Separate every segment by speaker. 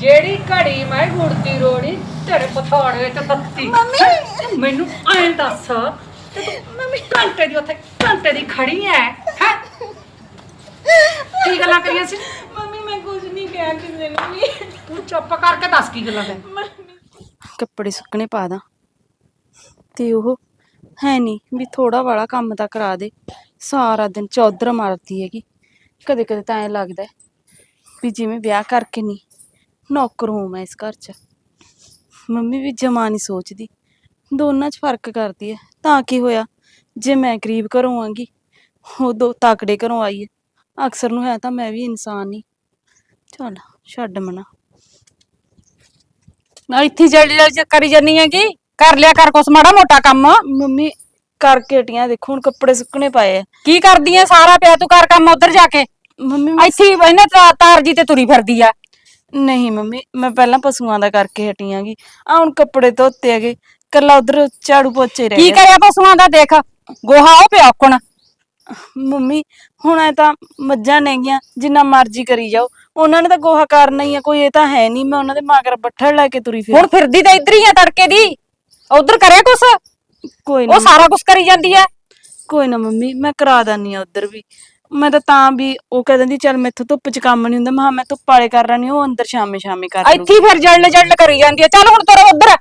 Speaker 1: ਜਿਹੜੀ ਘੜੀ ਮੈਂ ਗੁੜਤੀ ਰੋੜੀ ਤੇਰੇ ਪਥਾੜੇ ਤੇ ਬੱਤੀ
Speaker 2: ਮੰਮੀ!
Speaker 1: ਮੈਨੂੰ ਐਂ ਦੱਸ ਤੇ ਤੂੰ ਮੰਮੀ ਘੰਟੇ ਦੀ ਉੱਥੇ ਘੰਟੇ ਦੀ ਖੜੀ ਐ ਹੈ? ਕੀ ਗੱਲਾਂ ਕਰੀਆਂ ਸੀ?
Speaker 2: ਮੰਮੀ ਮੈਂ ਕੁਝ ਨਹੀਂ ਕਿਹਾ ਕਿਸੇ ਨੂੰ ਵੀ
Speaker 1: ਤੂੰ ਚੁੱਪ ਕਰਕੇ ਦੱਸ ਕੀ ਗੱਲਾਂ ਕਰ
Speaker 3: ਕੱਪੜੇ ਸੁੱਕਣੇ ਪਾ ਦਾਂ। ਤੇ ਉਹ ਹੈ ਨਹੀਂ ਵੀ ਥੋੜਾ ਵਾਲਾ ਕੰਮ ਤਾਂ ਕਰਾ ਦੇ। ਸਾਰਾ ਦਿਨ ਚੌਧਰ ਮਾਰਦੀ ਹੈਗੀ। ਕਦੇ ਕਦੇ ਤਾਂ ਐ ਲੱਗਦਾ ਹੈ ਵੀ ਜਿਵੇਂ ਵਿਆਹ ਕਰਕੇ ਨਹੀਂ ਨੌਕਰ ਹੋਂ ਮੈਂ ਇਸ ਘਰ 'ਚ। ਮੰਮੀ ਵੀ ਜਮਾ ਨਹੀਂ ਸੋਚਦੀ। ਦੋਨਾਂ 'ਚ ਫ਼ਰਕ ਕਰਦੀ ਹੈ ਤਾਂ ਕੀ ਹੋਇਆ? ਜੇ ਮੈਂ ਗਰੀਬ ਘਰੋਂ ਆਂਗੀ ਉਹ ਦੋ ਤਾਕੜੇ ਘਰੋਂ ਆਈ ਹੈ ਅਕਸਰ ਨੂੰ ਹੈ ਤਾਂ ਮੈਂ ਵੀ ਇਨਸਾਨ ਹੀ ਚੱਲ ਛੱਡ ਮਨਾ।
Speaker 4: ਨਾ ਇੱਥੇ ਜਲ ਜਲ ਕਰੀ ਜਾਨੀ ਹੈਗੀ ਕਰ ਲਿਆ ਕਰ ਕੁਛ ਮਾੜਾ ਮੋਟਾ ਕੰਮ।
Speaker 3: ਮੰਮੀ ਕਰਕੇ ਹਟੀਆਂ ਦੇਖੋ ਹੁਣ ਕੱਪੜੇ ਸੁੱਕਣੇ ਪਏ ਆ
Speaker 4: ਕੀ ਕਰਦੀ ਐ? ਸਾਰਾ ਪਿਆ ਤੂੰ ਕਰ ਕੰਮ ਉਧਰ ਜਾ ਕੇ।
Speaker 3: ਮੰਮੀ ਮੈਂ-
Speaker 4: ਇੱਥੇ ਹੀ ਇਹਨੇ ਤਾਂ ਤਾਰ ਜੀ ਤੇ ਤੁਰੀ ਫਿਰਦੀ ਆ।
Speaker 3: ਨਹੀਂ ਮੰਮੀ ਮੈਂ ਪਹਿਲਾਂ ਪਸ਼ੂਆਂ ਦਾ ਕਰਕੇ ਹਟੀ ਆਂਗੀ ਆ ਹੁਣ ਕੱਪੜੇ ਧੋਤੇ ਹੈਗੇ ਕੱਲਾ ਉਧਰ ਝਾੜੂ ਪੋਚੇ ਰਹਿ
Speaker 4: ਕੀ ਕਰਿਆ ਪਸ਼ੂਆਂ ਦਾ ਦੇਖ? ਗੋਹਾ ਉਹ ਪਿਆ ਔਕਣ
Speaker 3: ਮੰਮੀ ਹੁਣ ਐ ਤਾਂ ਮੱਝਾਂ ਨੇਗੀਆਂ ਜਿੰਨਾ ਮਰਜ਼ੀ ਕਰੀ ਜਾਓ। ਉਹਨਾਂ ਨੇ ਤਾਂ ਗੋਹਾ ਕਰਨਾ ਹੀ ਆ ਕੋਈ ਇਹ ਤਾਂ ਹੈ ਨਹੀਂ ਮੈਂ ਉਹਨਾਂ ਦੇ ਮਗਰ ਬੱਠਲ ਲੈ ਕੇ ਤੁਰੀ ਫਿਰ।
Speaker 4: ਹੁਣ ਫਿਰਦੀ ਤਾਂ ਇੱਧਰ ਹੀ ਆ ਤੜਕੇ ਦੀ। ਉਧਰ ਕਰਿਆ ਕੁਛ?
Speaker 3: ਕੋਈ
Speaker 4: ਉਹ
Speaker 3: ਨਾ
Speaker 4: ਸਾਰਾ ਕੁਛ ਕਰੀ ਜਾਂਦੀ ਐ।
Speaker 3: ਕੋਈ ਨਾ ਮੰਮੀ ਮੈਂ ਕਰਾ ਦਾਨੀ ਆ ਉਧਰ ਵੀ। ਮੈਂ ਤਾਂ ਤਾਂ ਵੀ ਉਹ ਕਹਿ ਦਿੰਦੀ ਚੱਲ ਮੈਥੋਂ ਧੁੱਪ 'ਚ ਕੰਮ ਨਹੀਂ ਹੁੰਦਾ। ਮੈਂ ਧੁੱਪ ਵਾਲੇ ਕਰ ਰਣੀ ਉਹ ਅੰਦਰ ਸ਼ਾਮੇ ਸ਼ਾਮੇ ਕਰ ਲੂ
Speaker 4: ਇੱਥੇ ਹੀ ਫਿਰ ਜਲਣ ਜਲਣ ਕਰੀ ਜਾਂਦੀ ਐ ਚੱਲ ਹੁਣ ਤੁਰ ਉਧਰ।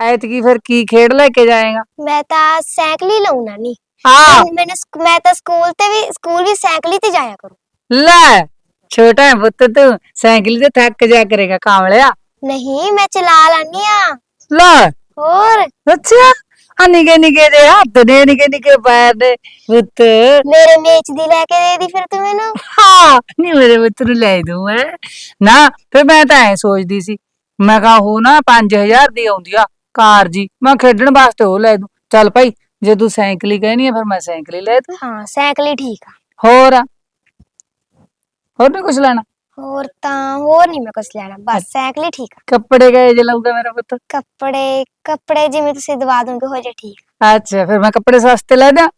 Speaker 1: ਐਤਕੀ ਫਿਰ ਕੀ ਖੇਡ ਲੈ ਕੇ ਜਾਏਗਾ?
Speaker 5: ਮੈਂ ਤਾਂ ਸਾਈਕਲ ਹੀ ਲਾਉਣਾ ਨਹੀਂ
Speaker 1: ਹਾਂ।
Speaker 5: ਮੈਨੂੰ ਸਕ- ਮੈਂ ਤਾਂ ਸਕੂਲ ਤੇ ਵੀ ਸਕੂਲ ਵੀ ਸਾਈਕਲ ਹੀ ਤੇ ਜਾਇਆ ਕਰੂੰ।
Speaker 1: ਲੈ ਛੋਟਾ ਹੈ ਪੁੱਤ ਤੂੰ ਸਾਈਕਲ ਤੇ ਥੱਕ ਜਾ ਕਰੇਗਾ ਕਾਮਲਿਆ
Speaker 5: ਨਹੀਂ ਮੈਂ ਚਲਾ ਲਾਨੀ ਆ।
Speaker 1: ਲੈ।
Speaker 5: ਹੋਰ।
Speaker 1: ਅੱਛਾ। ਆ ਨਿਗੇ ਨਿਗੇ ਦੇ ਹੱਥ ਨੇ ਨਿਗੇ ਨਿਗੇ ਪੈਰ ਨੇ। ਪੁੱਤ।
Speaker 5: ਮੇਰੇ ਮੇਚ ਦੀ ਲੈ ਕੇ ਦੇ ਦੀ ਫਿਰ ਤੂੰ ਮੈਨੂੰ
Speaker 1: ਹਾਂ। ਨਹੀਂ ਮੇਰੇ ਪੁੱਤ ਨੂੰ ਲੈ ਦੂੰ ਮੈਂ ਨਾ ਫਿਰ ਮੈਂ ਤਾਂ ਐ ਸੋਚਦੀ ਸੀ। ਮੈਂ ਕਹਾ ਉਹ ਨਾ 5000 ਦੀ ਆਉਂਦੀ ਆ ਕਾਰ ਜੀ। ਮੈਂ ਖੇਡਣ ਵਾਸਤੇ ਉਹ ਲੈ ਦੂੰ। ਚੱਲ ਭਾਈ ਜੇ ਤੂੰ ਸਾਈਕਲ ਹੀ ਕਹਿਨੀ ਆ ਫਿਰ ਮੈਂ ਸਾਈਕਲ ਹੀ ਲੈ ਦੂੰ।
Speaker 5: ਹਾਂ ਸਾਈਕਲ ਹੀ ਠੀਕ ਆ।
Speaker 1: ਹੋਰ? ਆ? ਹੋਰ ਨਹੀਂ ਕੁਛ ਲੈਣਾ?
Speaker 5: ਹੋਰ ਤਾਂ ਹੋਰ ਨਹੀਂ ਮੈਂ ਕੁਛ ਲੈਣਾ ਬਸ ਸਾਈਕਲ ਹੀ ਠੀਕ ਆ।
Speaker 1: ਕੱਪੜੇ ਗਏ ਜੇ ਲਊਗਾ ਮੇਰਾ ਪੁੱਤ?
Speaker 5: ਕੱਪੜੇ ਕੱਪੜੇ ਜਿਵੇਂ ਤੁਸੀਂ ਦਵਾ ਦੋਗੇ ਹੋ ਜਾ ਠੀਕ।
Speaker 1: ਅੱਛਾ ਫਿਰ ਮੈਂ ਕੱਪੜੇ ਸਸਤੇ ਲੈ ਦਾਂ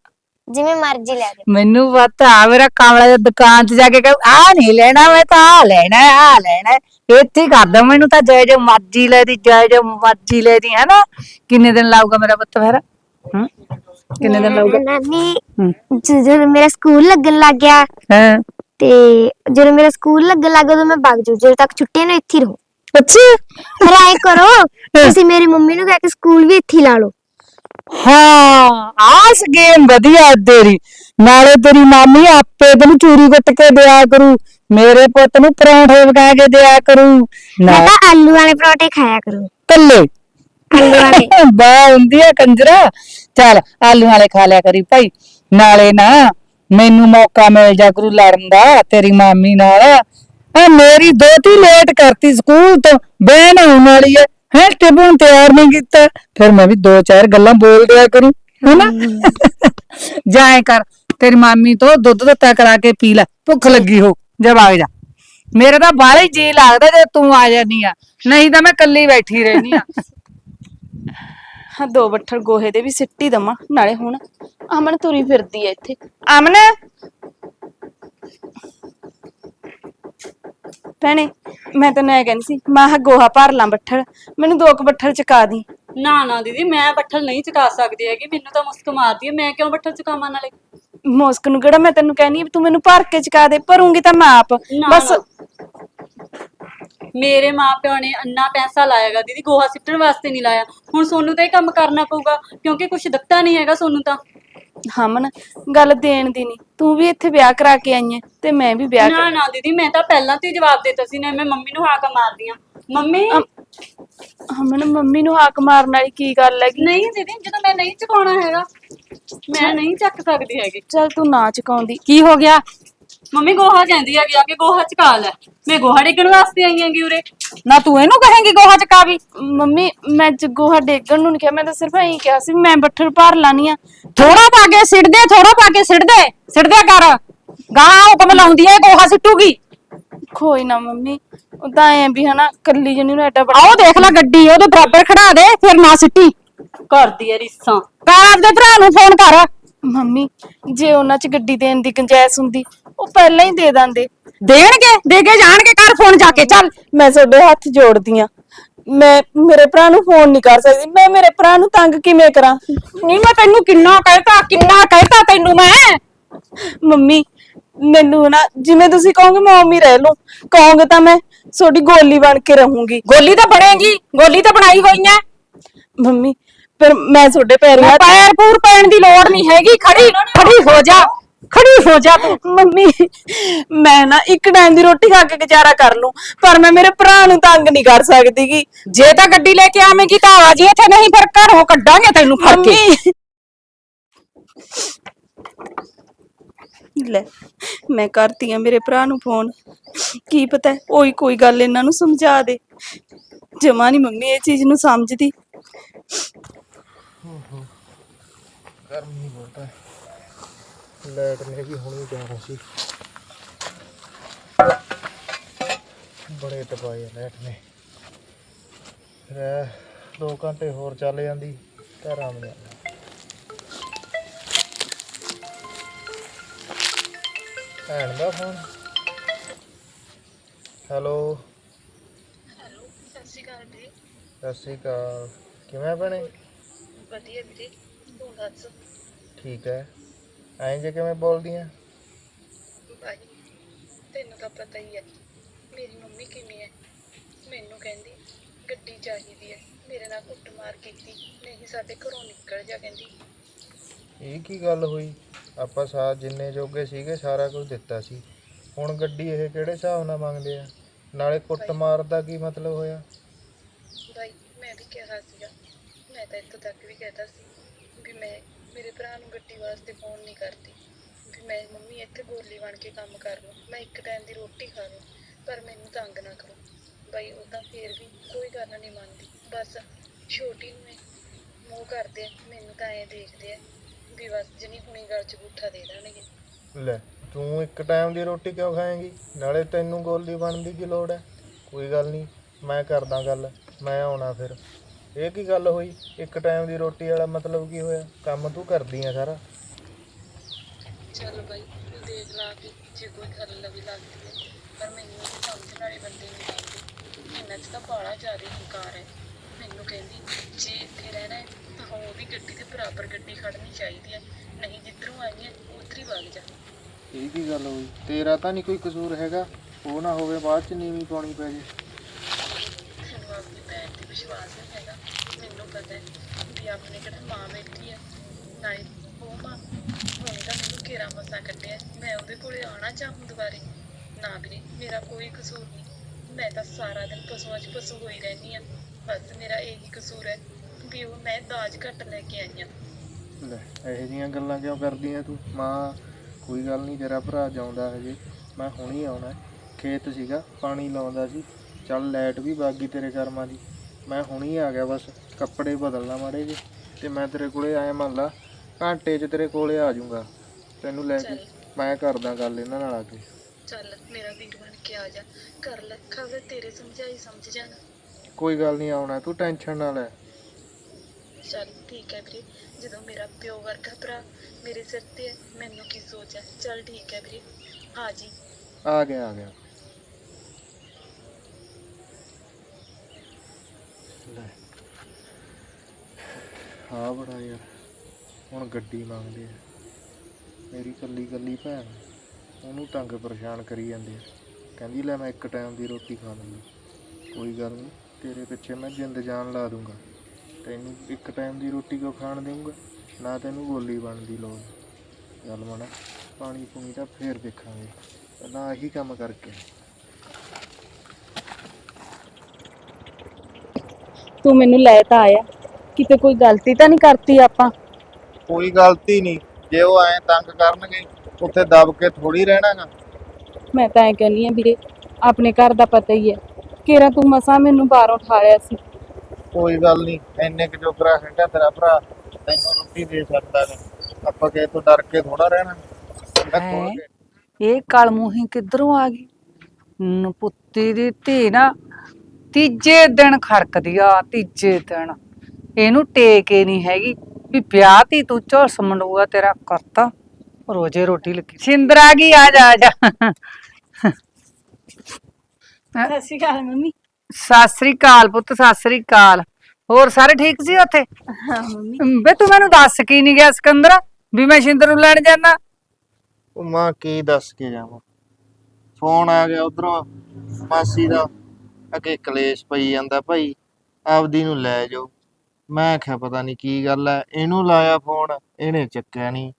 Speaker 5: ਜਿਵੇਂ ਮਰਜ਼ੀ ਲੈ ਦੇ
Speaker 1: ਮੈਨੂੰ ਪਤਾ ਆ ਮੇਰਾ ਕਾਮਲਾ ਜਦ ਦੁਕਾਨ 'ਚ ਜਾ ਕੇ ਕਹੂ ਆ ਨਹੀਂ ਲੈਣਾ ਮੈਂ ਤਾਂ ਆ ਲੈਣਾ ਆ ਲੈਣਾ ਹੈ। ਇੱਥੇ ਹੀ ਕਰਦਾ ਮੈਨੂੰ ਤਾਂ ਜੈ ਜੈ ਮਰਜ਼ੀ ਲੈ ਦੀ ਜੈ ਜੈ ਮਰਜ਼ੀ ਲੈ ਦੀ ਹੈਨਾ? ਕਿੰਨੇ ਦਿਨ ਲਾਊਗਾ ਮੇਰਾ ਪੁੱਤ ਫਿਰ? ਹੂੰ? ਕਿੰਨੇ ਦਿਨ ਲਾਊਗਾ?
Speaker 5: ਨਾਨੀ
Speaker 1: ਹੂੰ।
Speaker 5: ਜਦੋਂ ਮੇਰਾ ਸਕੂਲ ਲੱਗਣ ਲੱਗ ਗਿਆ
Speaker 1: ਹਾਂ।
Speaker 5: ਤੇ ਜਦੋਂ ਮੇਰਾ ਸਕੂਲ ਲੱਗਣ ਲੱਗ ਉਦੋਂ ਮੈਂ ਭੱਜ ਜੂ ਜਦੋਂ ਤੱਕ ਛੁੱਟੀਆਂ ਨੇ ਇੱਥੇ ਹੀ ਰਹੋ।
Speaker 1: ਅੱਛਾ।
Speaker 5: ਫਿਰ ਐ ਕਰੋ ਤੁਸੀਂ ਮੇਰੀ ਮੰਮੀ ਨੂੰ ਕਹਿ ਕੇ ਸਕੂਲ ਵੀ ਇੱਥੇ ਹੀ ਲਾ ਲਓ।
Speaker 1: ਹਾਂ ਆਸ ਗੇਮ ਵਧੀਆ ਹੈ ਤੇਰੀ। ਨਾਲੇ ਤੇਰੀ ਮਾਮੀ ਆਪੇ ਤੈਨੂੰ ਚੂਰੀ ਕੁੱਟ ਕੇ ਦਿਆ ਕਰੂ ਮੇਰੇ ਪੁੱਤ ਨੂੰ ਪਰੌਂਠੇ ਪਕਾ ਕੇ ਦਿਆ ਕਰੂ। ਨਾ
Speaker 5: ਮੈਂ ਤਾਂ ਆਲੂ ਵਾਲੇ ਪਰੌਂਠੇ ਖਾਇਆ ਕਰੂੰ।
Speaker 1: ਕੱਲੇ?
Speaker 5: ਆਲੂ ਵਾਲੇ।
Speaker 1: ਬਾ ਹੁੰਦੀ ਆ ਕੰਜਰਾ। ਚੱਲ ਆਲੂ ਵਾਲੇ ਖਾ ਲਿਆ ਕਰੀ ਭਾਈ। ਨਾਲੇ ਨਾ ਮੈਨੂੰ ਮੌਕਾ ਮਿਲ ਜਾ ਕਰੂ ਲੜਨ ਦਾ ਤੇਰੀ ਮਾਮੀ ਨਾਲ। ਆ ਮੇਰੀ ਦੋਤੀ ਲੇਟ ਕਰਤੀ ਸਕੂਲ ਤੋਂ ਬਹਿਣ ਆਉਣ ਵਾਲੀ ਹੈ ਹੈ ਟਿਬਨ ਤਿਆਰ ਨਹੀਂ ਕੀਤਾ। ਫਿਰ ਮੈਂ ਵੀ ਦੋ ਚਾਰ ਗੱਲਾਂ ਬੋਲ ਦਿਆ ਕਰੂੰ ਹੈਨਾ? ਜਾਏ ਕਰ ਤੇਰੀ ਮਾਮੀ ਤੋਂ ਦੁੱਧ ਦਿੱਤਾ ਕਰਾ ਕੇ ਪੀ ਲੈ ਭੁੱਖ ਲੱਗੀ ਹੋ ਜਾ ਭਾਗ ਜਾ। ਮੇਰੇ ਤਾਂ ਬਾਹਲਾ ਜੀ ਲੱਗਦਾ ਜੇ ਤੂੰ ਆ ਜਾਨੀ ਆ। ਨਹੀਂ ਤਾਂ ਮੈਂ ਕੱਲੀ ਬੈਠੀ ਰਹਿਣੀ ਆ।
Speaker 3: ਹਾਂ ਦੋ ਬੱਠਲ ਗੋਹੇ ਦੇ ਵੀ ਸਿੱਟੀ ਦਵਾਂ ਨਾਲੇ ਹੁਣ ਅਮਨ ਤੁਰੀ ਫਿਰਦੀ ਐ ਇੱਥੇ। ਅਮਨ! ਭੈਣੇ ਮੈਂ ਤੈਨੂੰ ਇਹ ਕਹਿੰਦੀ ਸੀ ਮੈਂ ਕਿਹਾ ਗੋਹਾ ਭਰ ਲਾਂ ਬੱਠਲ ਮੈਨੂੰ ਦੋ ਕੁ ਬੱਠਲ ਚਕਾ ਦੀ।
Speaker 6: ਨਾ ਨਾ ਦੀਦੀ ਮੈਂ ਬੱਠਲ ਨਹੀਂ ਚੁਕਾ ਸਕਦੀ ਹੈਗੀ ਮੈਨੂੰ ਤਾਂ ਮੁਸਕ ਮਾਰਦੀ ਹੈ ਮੈਂ ਕਿਉਂ ਬੱਠਲ ਚੁਕਾਵਾਂ ਨਾਲੇ?
Speaker 3: ਮੋਸਕ ਨੂੰ ਕਿਹੜਾ ਮੈਂ ਤੈਨੂੰ ਕਹਿਨੀ ਆ ਵੀ ਤੂੰ ਮੈਨੂੰ ਭਰ ਕੇ ਚਕਾ ਦੇ ਭਰੂੰਗੀ ਤਾਂ ਮੈਂ ਆਪ।
Speaker 6: ਨਾ,
Speaker 3: ਬਸ
Speaker 6: ਨਾ। ਮੇਰੇ ਮਾਪਿਓ ਨੇ ਅੰਨਾ ਪੈਸਾ ਲਾਇਆਗਾ ਦੀਦੀ ਗੋਹਾ ਸਿੱਟਣ ਵਾਸਤੇ ਨਹੀਂ ਲਾਇਆ। ਹੁਣ ਸੋਨੂੰ ਤਾਂ ਇਹ ਕੰਮ ਕਰਨਾ ਪਊਗਾ ਕਿਉਂਕਿ ਕੁਝ ਦਿੱਤਾ ਨਹੀਂ ਹੈਗਾ ਸੋਨੂੰ ਤਾਂ।
Speaker 3: ਹਮਨ ਗੱਲ ਦੇਣ ਦੀ ਨਹੀਂ। ਤੂੰ ਵੀ ਇੱਥੇ ਵਿਆਹ ਕਰਾ ਕੇ ਆਈ ਐ ਤੇ ਮੈਂ ਵੀ ਵਿਆਹ
Speaker 6: ਨਾ ਨਾ ਦੀਦੀ ਮੈਂ ਤਾਂ ਪਹਿਲਾਂ ਤੋਂ ਜਵਾਬ ਦਿੱਤਾ ਸੀ ਨਾ ਮੈਂ ਮੰਮੀ ਨੂੰ ਹਾਕ ਮਾਰਦੀ ਆ। ਮੰਮੀ?
Speaker 3: ਹਮਨ ਮੰਮੀ ਨੂੰ ਹਾਕ ਮਾਰਨ ਵਾਲੀ ਕੀ ਗੱਲ ਹੈਗੀ?
Speaker 6: ਨਹੀਂ ਦੀਦੀ ਜਦੋਂ ਮੈਂ ਨਹੀਂ ਚੁਕਾਉਣਾ ਹੈਗਾ ਮੈਂ ਨਹੀਂ ਚੱਕ ਸਕਦੀ ਹੈਗੀ।
Speaker 3: ਚੱਲ ਤੂੰ ਨਾ ਚਕਾਉਂਦੀ।
Speaker 4: ਕੀ ਹੋ ਗਿਆ?
Speaker 6: ਮੰਮੀ ਗੋਹਾ ਕਹਿੰਦੀ ਹੈਗੀ ਆ ਕਿ ਗੋਹਾ ਚੁਕਾ ਲੈ। ਮੈਂ ਗੋਹਾ ਡੇਗਣ ਵਾਸਤੇ ਆਈ ਹੈਗੀ ਉਰੇ।
Speaker 4: ਨਾ ਤੂੰ ਇਹਨੂੰ ਕਹੇਂਗੀ ਗੋਹਾ ਚਕਾ ਵੀ
Speaker 3: ਮੰਮੀ ਮੈਂ ਜ- ਗੋਹਾ ਡੇਗਣ ਨੂੰ ਨਹੀਂ ਕਿਹਾ ਮੈਂ ਤਾਂ ਸਿਰਫ ਐਂ ਕਿਹਾ ਸੀ ਮੈਂ ਬੱਠਲ ਭਰ ਲਾਨੀ ਆ।
Speaker 4: ਥੋੜਾ ਪਾ ਕੇ ਸਿੱਟ ਦੇ ਥੋੜਾ ਪਾ ਕੇ ਸਿੱਟ ਦੇ ਸਿੱਟ ਦਿਆ ਕਰ ਗਾਂ ਹੁਕਮ ਲਾਉਂਦੀ ਐ ਗੋਹਾ ਸਿੱਟੂਗੀ?
Speaker 3: ਕੋਈ ਨਾ ਮੰਮੀ ਉਹ ਤਾਂ ਐ ਵੀ ਹਨਾ ਕੱਲੀ ਜਣੀ ਨੂੰ ਐਡਾ ਵੱਡਾ
Speaker 4: ਆਓ ਦੇਖ ਲੈ ਗੱਡੀ ਉਹਦੇ ਬਰਾਬਰ ਖੜਾ ਦੇ ਫਿਰ ਨਾ ਸਿੱਟੀ।
Speaker 6: ਕਰਦੀ ਐ ਰੀਸਾਂ।
Speaker 4: ਕਰ ਆਪਦੇ ਭਰਾ ਨੂੰ ਫੋਨ ਕਰ।
Speaker 3: ਮੰਮੀ ਜੇ ਉਹਨਾਂ 'ਚ ਗੱਡੀ ਦੇਣ ਦੀ ਗੁੰਜਾਇਸ਼ ਹੁੰਦੀ ਉਹ ਪਹਿਲਾਂ ਹੀ ਦੇ ਦਿੰਦੇ।
Speaker 4: ਦੇਣਗੇ ਦੇ ਕੇ ਜਾਣਗੇ ਘਰ ਫੋਨ ਜਾ ਕੇ ਚੱਲ।
Speaker 3: ਮੈਂ ਤੁਹਾਡੇ ਹੱਥ ਜੋੜਦੀ ਆ ਮੈਂ ਮੇਰੇ ਭਰਾ ਨੂੰ ਫੋਨ ਨਹੀਂ ਕਰ ਸਕਦੀ। ਮੈਂ ਮੇਰੇ ਭਰਾ ਨੂੰ ਤੰਗ ਕਿਵੇਂ ਕਰਾਂ?
Speaker 4: ਨਹੀਂ ਮੈਂ ਤੈਨੂੰ ਕਿੰਨਾ ਕਹਿਤਾ ਕਿੰਨਾ ਕਹਿਤਾ ਤੈਨੂੰ ਮੈਂ?
Speaker 3: ਮੰਮੀ ਮੈਨੂੰ ਨਾ ਜਿਵੇਂ ਤੁਸੀਂ ਕਹੋਗੇ ਮੈਂ ਉਵੇਂ ਹੀ ਰਹਿ ਲੂੰ ਕਹੋਗੇ ਤਾਂ ਮੈਂ ਤੁਹਾਡੀ ਗੋਲੀ ਬਣ ਕੇ ਰਹੂੰਗੀ।
Speaker 4: ਗੋਲੀ ਤਾਂ ਬਣੇਗੀ ਗੋਲੀ ਤਾਂ ਬਣਾਈ ਹੋਈ ਐ
Speaker 3: ਮੰਮੀ ਫਿਰ ਮੈਂ ਤੁਹਾਡੇ ਪੈਰੀਂ
Speaker 4: ਮੈਂ
Speaker 3: ਹੱਥ
Speaker 4: ਪੈਰ ਪੂਰ ਪੈਣ ਦੀ ਲੋੜ ਨਹੀਂ ਹੈਗੀ ਖੜੀ ਖੜੀ ਹੋ ਜਾ ਖੜੀ ਹੋ ਜਾ ਤੂੰ।
Speaker 3: ਮੰਮੀ ਮੈਂ ਨਾ ਇੱਕ ਟਾਈਮ ਦੀ ਰੋਟੀ ਖਾ ਕੇ ਗੁਜ਼ਾਰਾ ਕਰ ਲੂੰ ਪਰ ਮੈਂ ਮੇਰੇ ਭਰਾ ਨੂੰ ਤੰਗ ਨਹੀਂ ਕਰ ਸਕਦੀ ਗੀ
Speaker 4: ਜੇ ਤਾਂ ਗੱਡੀ ਲੈ ਕੇ ਆਵੇਂਗੀ ਤਾਂ ਆ ਜੀ ਇੱਥੇ ਨਹੀਂ ਫਿਰ ਘਰੋਂ ਕੱਢਾਂਗੇ ਤੈਨੂੰ ਫੜ ਕੇ।
Speaker 3: ਮੰਮੀ। ਲੈ ਮੈਂ ਕਰਤੀ ਆ ਮੇਰੇ ਭਰਾ ਨੂੰ ਫੋਨ। ਕੀ ਪਤਾ ਉਹੀ ਕੋਈ ਗੱਲ ਇਹਨਾਂ ਨੂੰ ਸਮਝਾ ਦੇ। ਜਮਾ ਨਹੀਂ ਮੰਮੀ ਇਹ ਚੀਜ਼ ਨੂੰ ਸਮਝਦੀ।
Speaker 7: ਗਰਮੀ ਬਹੁਤ। ਹੈ ਲਾਈਟ ਨੇ ਵੀ ਹੁਣੇ ਜਾਣਾ ਸੀ। ਬੜੇ ਟਪਾਏ ਆ ਲਾਈਟ ਨੇ। ਰਹਿ 2 ਘੰਟੇ ਹੋਰ ਚੱਲ ਜਾਂਦੀ ਘਰ ਆ ਜਾਂਦਾ ਭੈਣ ਦਾ ਫੋਨ। ਹੈਲੋ। ਹੈਲੋ ਸਤਿ ਸ਼੍ਰੀ ਅਕਾਲ ਜੀ। ਸਤਿ ਸ਼੍ਰੀ ਅਕਾਲ। ਕਿਵੇਂ ਭੈਣੇ? ਠੀਕ ਹੈ। ਐਂ ਜੇ ਕਿਵੇਂ ਬੋਲਦੀਆਂ?
Speaker 8: ਭਾਈ ਤੈਨੂੰ ਤਾਂ ਪਤਾ ਹੀ ਹੈ ਮੇਰੀ ਮੰਮੀ ਕਿਵੇਂ ਹੈ? ਮੈਨੂੰ ਕਹਿੰਦੀ ਗੱਡੀ ਚਾਹੀਦੀ ਹੈ ਮੇਰੇ ਨਾਲ ਕੁੱਟਮਾਰ ਕੀਤੀ ਨਹੀਂ ਸਾਡੇ ਘਰੋਂ ਨਿਕਲ ਜਾ ਕਹਿੰਦੀ।
Speaker 7: ਇਹ ਕੀ ਗੱਲ ਹੋਈ? ਆਪਾਂ ਸਾ ਜਿੰਨੇ ਜੋਗੇ ਸੀਗੇ ਸਾਰਾ ਕੁਝ ਦਿੱਤਾ ਸੀ। ਹੁਣ ਗੱਡੀ ਇਹ ਕਿਹੜੇ ਹਿਸਾਬ ਨਾਲ ਮੰਗਦੇ ਆ? ਨਾਲੇ ਕੁੱਟ ਮਾਰ ਦਾ ਕੀ ਮਤਲਬ ਹੋਇਆ?
Speaker 8: ਭਾਈ ਮੈਂ ਵੀ ਕਿਹਾ ਸੀਗਾ ਮੈਂ ਤਾਂ ਇੱਥੋਂ ਤੱਕ ਵੀ ਕਹਿਤਾ ਸੀ ਵੀ ਮੈਂ, ਮੇਰੇ ਭਰਾ ਨੂੰ ਗੱਡੀ ਵਾਸਤੇ ਫੋਨ ਨਹੀਂ ਕਰਦੀ, ਵੀ ਮੈਂ ਮੰਮੀ ਇੱਥੇ ਗੋਲੀ ਬਣ ਕੇ ਕੰਮ ਕਰ ਲਵਾਂ ਮੈਂ ਇੱਕ ਟਾਈਮ ਦੀ ਰੋਟੀ ਖਾ ਲਵਾਂ ਪਰ ਮੈਨੂੰ ਤੰਗ ਨਾ ਕਰੋ। ਭਾਈ ਉਹ ਤਾਂ ਫੇਰ ਵੀ ਕੋਈ ਗੱਲ ਨਹੀਂ ਮੰਨਦੀ। ਬਸ ਛੋਟੀ ਨੂੰ ਇਹ ਕਰਦੇ ਆ, ਮੈਨੂੰ ਤਾਂ ਐਂ ਦੇਖਦੇ ਆ ਵੀ ਬਸ ਜਣੀ ਹੁਣੀ ਗੱਲ ਚ ਬੂਠਾ ਦੇ ਦੇਣਗੇ।
Speaker 7: ਲੈ, ਤੂੰ ਇੱਕ ਟਾਈਮ ਦੀ ਰੋਟੀ ਕਿਉਂ ਖਾਏਂਗੀ? ਨਾਲੇ ਤੈਨੂੰ ਗੋਲੀ ਬਣਨ ਦੀ ਕੀ ਲੋੜ ਹੈ? ਕੋਈ ਗੱਲ ਨਹੀਂ, ਮੈਂ ਕਰਦਾ ਗੱਲ, ਮੈਂ ਆਉਣਾ ਫਿਰ। ਇਹ ਕੀ ਗੱਲ ਹੋਈ? ਇੱਕ ਟਾਈਮ ਦੀ ਰੋਟੀ ਵਾਲਾ ਮਤਲਬ ਕੀ ਹੋਇਆ? ਕੰਮ ਤੂੰ ਕਰਦੀ ਆ ਸਾਰਾ।
Speaker 8: ਚੱਲ ਬਾਈ ਦੇਖ ਲਾ ਕੇ ਜੇ ਕੋਈ ਗੱਲ ਲਵੀ ਲੱਗਦੀ ਹੈ ਪਰ ਮੈਨੂੰ ਇਹ ਸਮਝਣ ਵਾਲੇ ਬੰਦੇ ਨਹੀਂ ਚਾਹੀਦੇ ਇਹਨਾਂ 'ਚ ਤਾਂ ਬਾਹਲਾ ਜ਼ਿਆਦਾ ਹੰਕਾਰ ਹੈ। ਮੈਨੂੰ ਕਹਿੰਦੀ ਜੇ ਇੱਥੇ ਰਹਿਣਾ ਹੈ ਤਾਂ ਉਹ ਵੀ ਗੱਡੀ ਦੇ ਬਰਾਬਰ ਗੱਡੀ ਖੜਨੀ ਚਾਹੀਦੀ ਹੈ। ਨਹੀਂ ਜਿੱਧਰੋਂ ਆਈ ਹੈ ਉੱਧਰ ਹੀ ਵਗ ਜਾ।
Speaker 7: ਇਹ ਕੀ ਗੱਲ ਹੋਈ? ਤੇਰਾ ਤਾਂ ਨਹੀਂ ਕੋਈ ਕਸੂਰ ਹੈਗਾ। ਉਹ ਨਾ ਹੋਵੇ ਬਾਅਦ ਚ ਨੀਵੀਂ ਪਾਉਣੀ ਪੈ ਜੇ
Speaker 8: ਤੈਨੂੰ ਆਪਣੀ ਭੈਣ ਤੇ ਵਿਸ਼ਵਾਸ ਨਹੀਂ ਹੈਗਾ ਮੈਨੂੰ ਪਤਾ ਹੈ ਵੀ ਆਪਣੇ ਕਿਹੜਾ ਮਾਂ ਬੈਠੀ ਹੈ ਨਾਲੇ ਉਹ ਮਾਂ ਹੁਣ ਤਾਂ ਮੈਨੂੰ ਘੇਰਾ ਮਸਾ ਕੱਢਿਆ। ਮੈਂ ਉਹਦੇ ਕੋਲੇ ਆਉਣਾ ਚਾਹੂੰ ਦੁਬਾਰੇ। ਨਾ ਵੀਰੇ, ਮੇਰਾ ਕੋਈ ਕਸੂਰ ਨਹੀਂ। ਮੈਂ ਤਾਂ ਸਾਰਾ ਦਿਨ ਪਸ਼ੂਆਂ 'ਚ ਪਸ਼ੂ ਹੋਈ ਰਹਿੰਦੀ ਆ। ਬਸ ਮੇਰਾ ਇਹੀ ਕਸੂਰ ਹੈ ਵੀ ਉਹ ਮੈਂ ਦਾਜ ਘੱਟ ਲੈ ਕੇ ਆਈ ਆ।
Speaker 7: ਲੈ, ਇਹੋ ਜਿਹੀਆਂ ਗੱਲਾਂ ਕਿਉਂ ਕਰਦੀਆਂ ਤੂੰ? ਮਾਂ, ਕੋਈ ਗੱਲ ਨਹੀਂ, ਤੇਰਾ ਭਰਾ ਜਾਉਂਦਾ ਹਜੇ। ਮੈਂ ਹੁਣੀ ਆਉਣਾ। ਹੈ। ਖੇਤ ਸੀਗਾ, ਪਾਣੀ ਲਾਉਂਦਾ ਸੀ। ਚੱਲ, ਲਾਈਟ ਵੀ ਬਾਗੀ ਤੇਰੇ ਕਰਮਾਂ ਦੀ। ਮੈਂ ਹੁਣੀ ਆ ਗਿਆ ਬਸ ਕੱਪੜੇ ਬਦਲਣਾ ਮਾੜੇ ਜੇ ਤੇ ਮੈਂ ਤੇਰੇ ਕੋਲੇ ਆਇਆ ਮੰਨ ਲਾ ਘੰਟੇ 'ਚ ਤੇਰੇ ਕੋਲੇ ਆ ਜਾਊਂਗਾ। ਤੈਨੂੰ ਲੈ ਕੇ ਮੈਂ ਕਰਦਾ ਗੱਲ ਇਹਨਾਂ ਨਾਲ ਆ ਕੇ।
Speaker 8: ਚੱਲ ਮੇਰਾ ਵੀਰ ਬਣ ਕੇ ਆ ਜਾ। ਕਰ ਲੈ ਖਬਰ ਤੇਰੇ ਸਮਝਾਈ ਸਮਝ ਜਾਣਾ।
Speaker 7: ਕੋਈ ਗੱਲ ਨਹੀਂ ਆਉਣਾ ਤੂੰ ਟੈਨਸ਼ਨ ਨਾ ਲੈ।
Speaker 8: ਚੱਲ ਠੀਕ ਹੈ ਵੀਰੇ। ਜਦੋਂ ਮੇਰਾ ਪਿਓ ਵਰਗਾ ਭਰਾ ਮੇਰੇ ਸਿਰ ਤੇ ਹੈ ਮੈਨੂੰ ਕੀ ਸੋਚ ਹੈ? ਚੱਲ ਠੀਕ ਹੈ ਵੀਰੇ। ਹਾਂ ਜੀ।
Speaker 7: ਆ ਗਿਆ ਆ ਗਿਆ। ਲੈ। ਹਾਂ ਬੜਾ ਯਾਰ, ਹੁਣ ਗੱਡੀ ਮੰਗਦੇ ਆ। ਮੇਰੀ ਕੱਲੀ ਕੱਲੀ ਭੈਣ, ਉਹਨੂੰ ਤੰਗ ਪਰੇਸ਼ਾਨ ਕਰੀ ਜਾਂਦੇ ਆ। ਕਹਿੰਦੀ, ਲੈ ਮੈਂ ਇੱਕ ਟਾਈਮ ਦੀ ਰੋਟੀ ਖਾ ਲੂੰਗੀ ਕੋਈ ਗੱਲ ਨਹੀਂ ਤੇਰੇ ਪਿੱਛੇ ਮੈਂ ਜਿੰਦ ਜਾਨ ਲਾ ਦੂੰਗਾ। ਤੈਨੂੰ ਇੱਕ ਟਾਈਮ ਦੀ ਰੋਟੀ ਕਿਉਂ ਖਾਣ ਦੇਊਂਗਾ? ਨਾ ਤੈਨੂੰ ਗੋਲੀ ਬਣਨ ਦੀ ਲੋੜ। ਗੱਲ ਮਣਾ ਪਾਣੀ ਪੂਣੀ ਤਾਂ ਫੇਰ ਦੇਖਾਂਗੇ। ਪਹਿਲਾਂ ਆਹੀ ਕੰਮ ਕਰਕੇ
Speaker 3: ਤੂੰ ਮੈਨੂੰ ਲੈ ਤਾਂ ਆਇਆ। ਕਿਤੇ ਕੋਈ ਗਲਤੀ ਤਾਂ ਨਹੀਂ ਕਰਤੀ ਆਪਾਂ?
Speaker 9: ਕੋਈ ਗਲਤੀ ਨਹੀਂ। ਜੇ ਉਹ ਐਂ ਤੰਗ ਕਰਨਗੇ ਉੱਥੇ ਦਬ ਕੇ ਥੋੜੀ ਰਹਿਣਾਗਾ।
Speaker 3: ਮੈਂ ਤਾਂ ਐ ਕਹਿੰਦੀ ਆ ਵੀਰੇ ਆਪਣੇ ਘਰ ਦਾ ਪਤਾ ਹੀ ਹੈ। ਕਿਰਾ ਤੂੰ ਮਸਾਂ ਮੈਨੂੰ ਬਾਹਰੋਂ ਉਠਾ ਲਿਆ ਸੀ।
Speaker 9: ਕੋਈ ਗੱਲ ਨਹੀਂ ਐਨੇ ਕੁ ਜੋਗਰਾ ਹੈਗਾ ਤੇਰਾ ਭਰਾ ਤੈਨੂੰ ਰੋਟੀ ਦੇ ਸਕਦਾ ਗਾ। ਆਪਾਂ ਕਿਸੇ ਤੋਂ ਡਰ ਕੇ ਥੋੜਾ ਰਹਿਣਾ। ਮੈਂ ਖੋਲ ਕੇ
Speaker 1: ਇਹ ਕਲਮੂਹੀ ਕਿੱਧਰੋਂ ਆ ਗਈ? ਨ ਪੁੱਤੀ ਦੀ ਧੀ ਨਾ ਤੀਜੇ ਦਿਨ ਖੜਕਦੀ ਆ ਤੀਜੇ ਦਿਨ। ਇਹਨੂੰ ਟੇਕੇ ਨਹੀਂ ਹੈਗੀ ਵੀ ਵਿਆਹ ਤੀ ਤੂੰ ਝੋਲਸ ਮੰਡੂਆ ਤੇਰਾ ਕਰਤਾ। ਰੋਜੇ ਰੋਟੀ ਲੱਗੀ। ਸਿੰਦਰ ਆ ਗਈ ਆ ਜਾ ਆ ਜਾ।
Speaker 3: ਸਤਿ ਸ਼੍ਰੀ ਅਕਾਲ ਮੰਮੀ।
Speaker 1: ਸਤਿ ਸ੍ਰੀ ਅਕਾਲ ਪੁੱਤ ਸਤਿ ਸ੍ਰੀ ਅਕਾਲ। ਹੋਰ ਸਾਰੇ ਠੀਕ ਸੀ ਉੱਥੇ?
Speaker 3: ਹਾਂ ਮੰਮੀ।
Speaker 1: ਬੇ ਤੂੰ ਮੈਨੂੰ ਦੱਸ ਕੀ ਨਹੀਂ ਗਿਆ ਸਿਕੰਦਰ ਵੀ ਮੈਂ ਸਿੰਦਰ ਨੂੰ ਲੈਣ ਜਾਣਾ
Speaker 7: ਉਹ ਮਾਂ ਕੀ ਦੱਸ ਕੇ ਜਾਵਾਂ? ਫੋਨ ਆ ਗਿਆ ਉਧਰੋਂ ਮਾਸੀ ਦਾ। ਅਗੇ ਕਲੇਸ਼ ਪਈ ਜਾਂਦਾ, ਭਾਈ, ਆਪਦੀ ਨੂੰ ਲੈ ਜਾਓ। ਮੈਂ ਆਖਿਆ, ਪਤਾ ਨਹੀਂ ਕੀ ਗੱਲ ਐ, ਇਹਨੂੰ ਲਾਇਆ ਫੋਨ, ਇਹਨੇ ਚੱਕਿਆ ਨਹੀਂ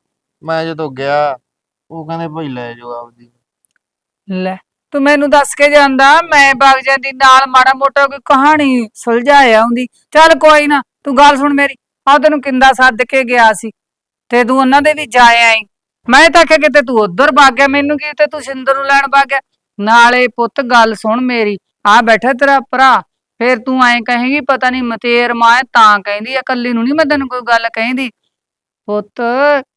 Speaker 7: ਮੈਂ ਜਦੋਂ ਗਿਆ, ਉਹ ਕਹਿੰਦੇ, ਭਾਈ, ਲੈ ਜਾਓ ਆਪਦੀ
Speaker 1: ਲੈ, ਤੂੰ ਮੈਨੂੰ ਦੱਸ ਕੇ ਜਾਂਦਾ, ਮੈਂ ਵਗ ਜਾਂਦੀ ਨਾਲ ਮਾੜਾ ਮੋਟਾ ਕੋਈ ਕਹਾਣੀ ਸੁਲਝਾਇਆ ਹੁੰਦੀ ਚੱਲ ਕੋਈ ਨਾ, ਤੂੰ ਗੱਲ ਸੁਣ ਮੇਰੀ ਆ ਤੈਨੂੰ ਕਿੰਦਾ ਸੱਦ ਕੇ ਗਿਆ ਸੀ, ਤੇ ਤੂੰ ਉਹਨਾਂ ਦੇ ਵੀ ਜਾ ਆਈ ਮੈਂ ਤਾਂ ਆਖਿਆ, ਕਿਤੇ ਤੂੰ ਉਧਰ ਵਗ ਗਿਆ, ਮੈਨੂੰ ਕੀ ਤੇ ਤੂੰ ਸਿੰਦਰ ਨੂੰ ਲੈਣ ਵਗ ਗਿਆ? ਨਾਲੇ ਪੁੱਤ, ਗੱਲ ਸੁਣ ਮੇਰੀ ਆ ਬੈਠਾ ਤੇਰਾ ਭਰਾ, ਫੇਰ ਤੂੰ ਐਂ ਕਹੇਂਗੀ, ਪਤਾ ਨਹੀਂ ਮਤੇਰ ਮਾਂ ਹੈ ਤਾਂ ਕਹਿੰਦੀ ਆ ਕੱਲੀ ਨੂੰ ਨਹੀਂ ਮੈਂ ਤੈਨੂੰ ਕੋਈ ਗੱਲ ਕਹਿੰਦੀ। ਪੁੱਤ,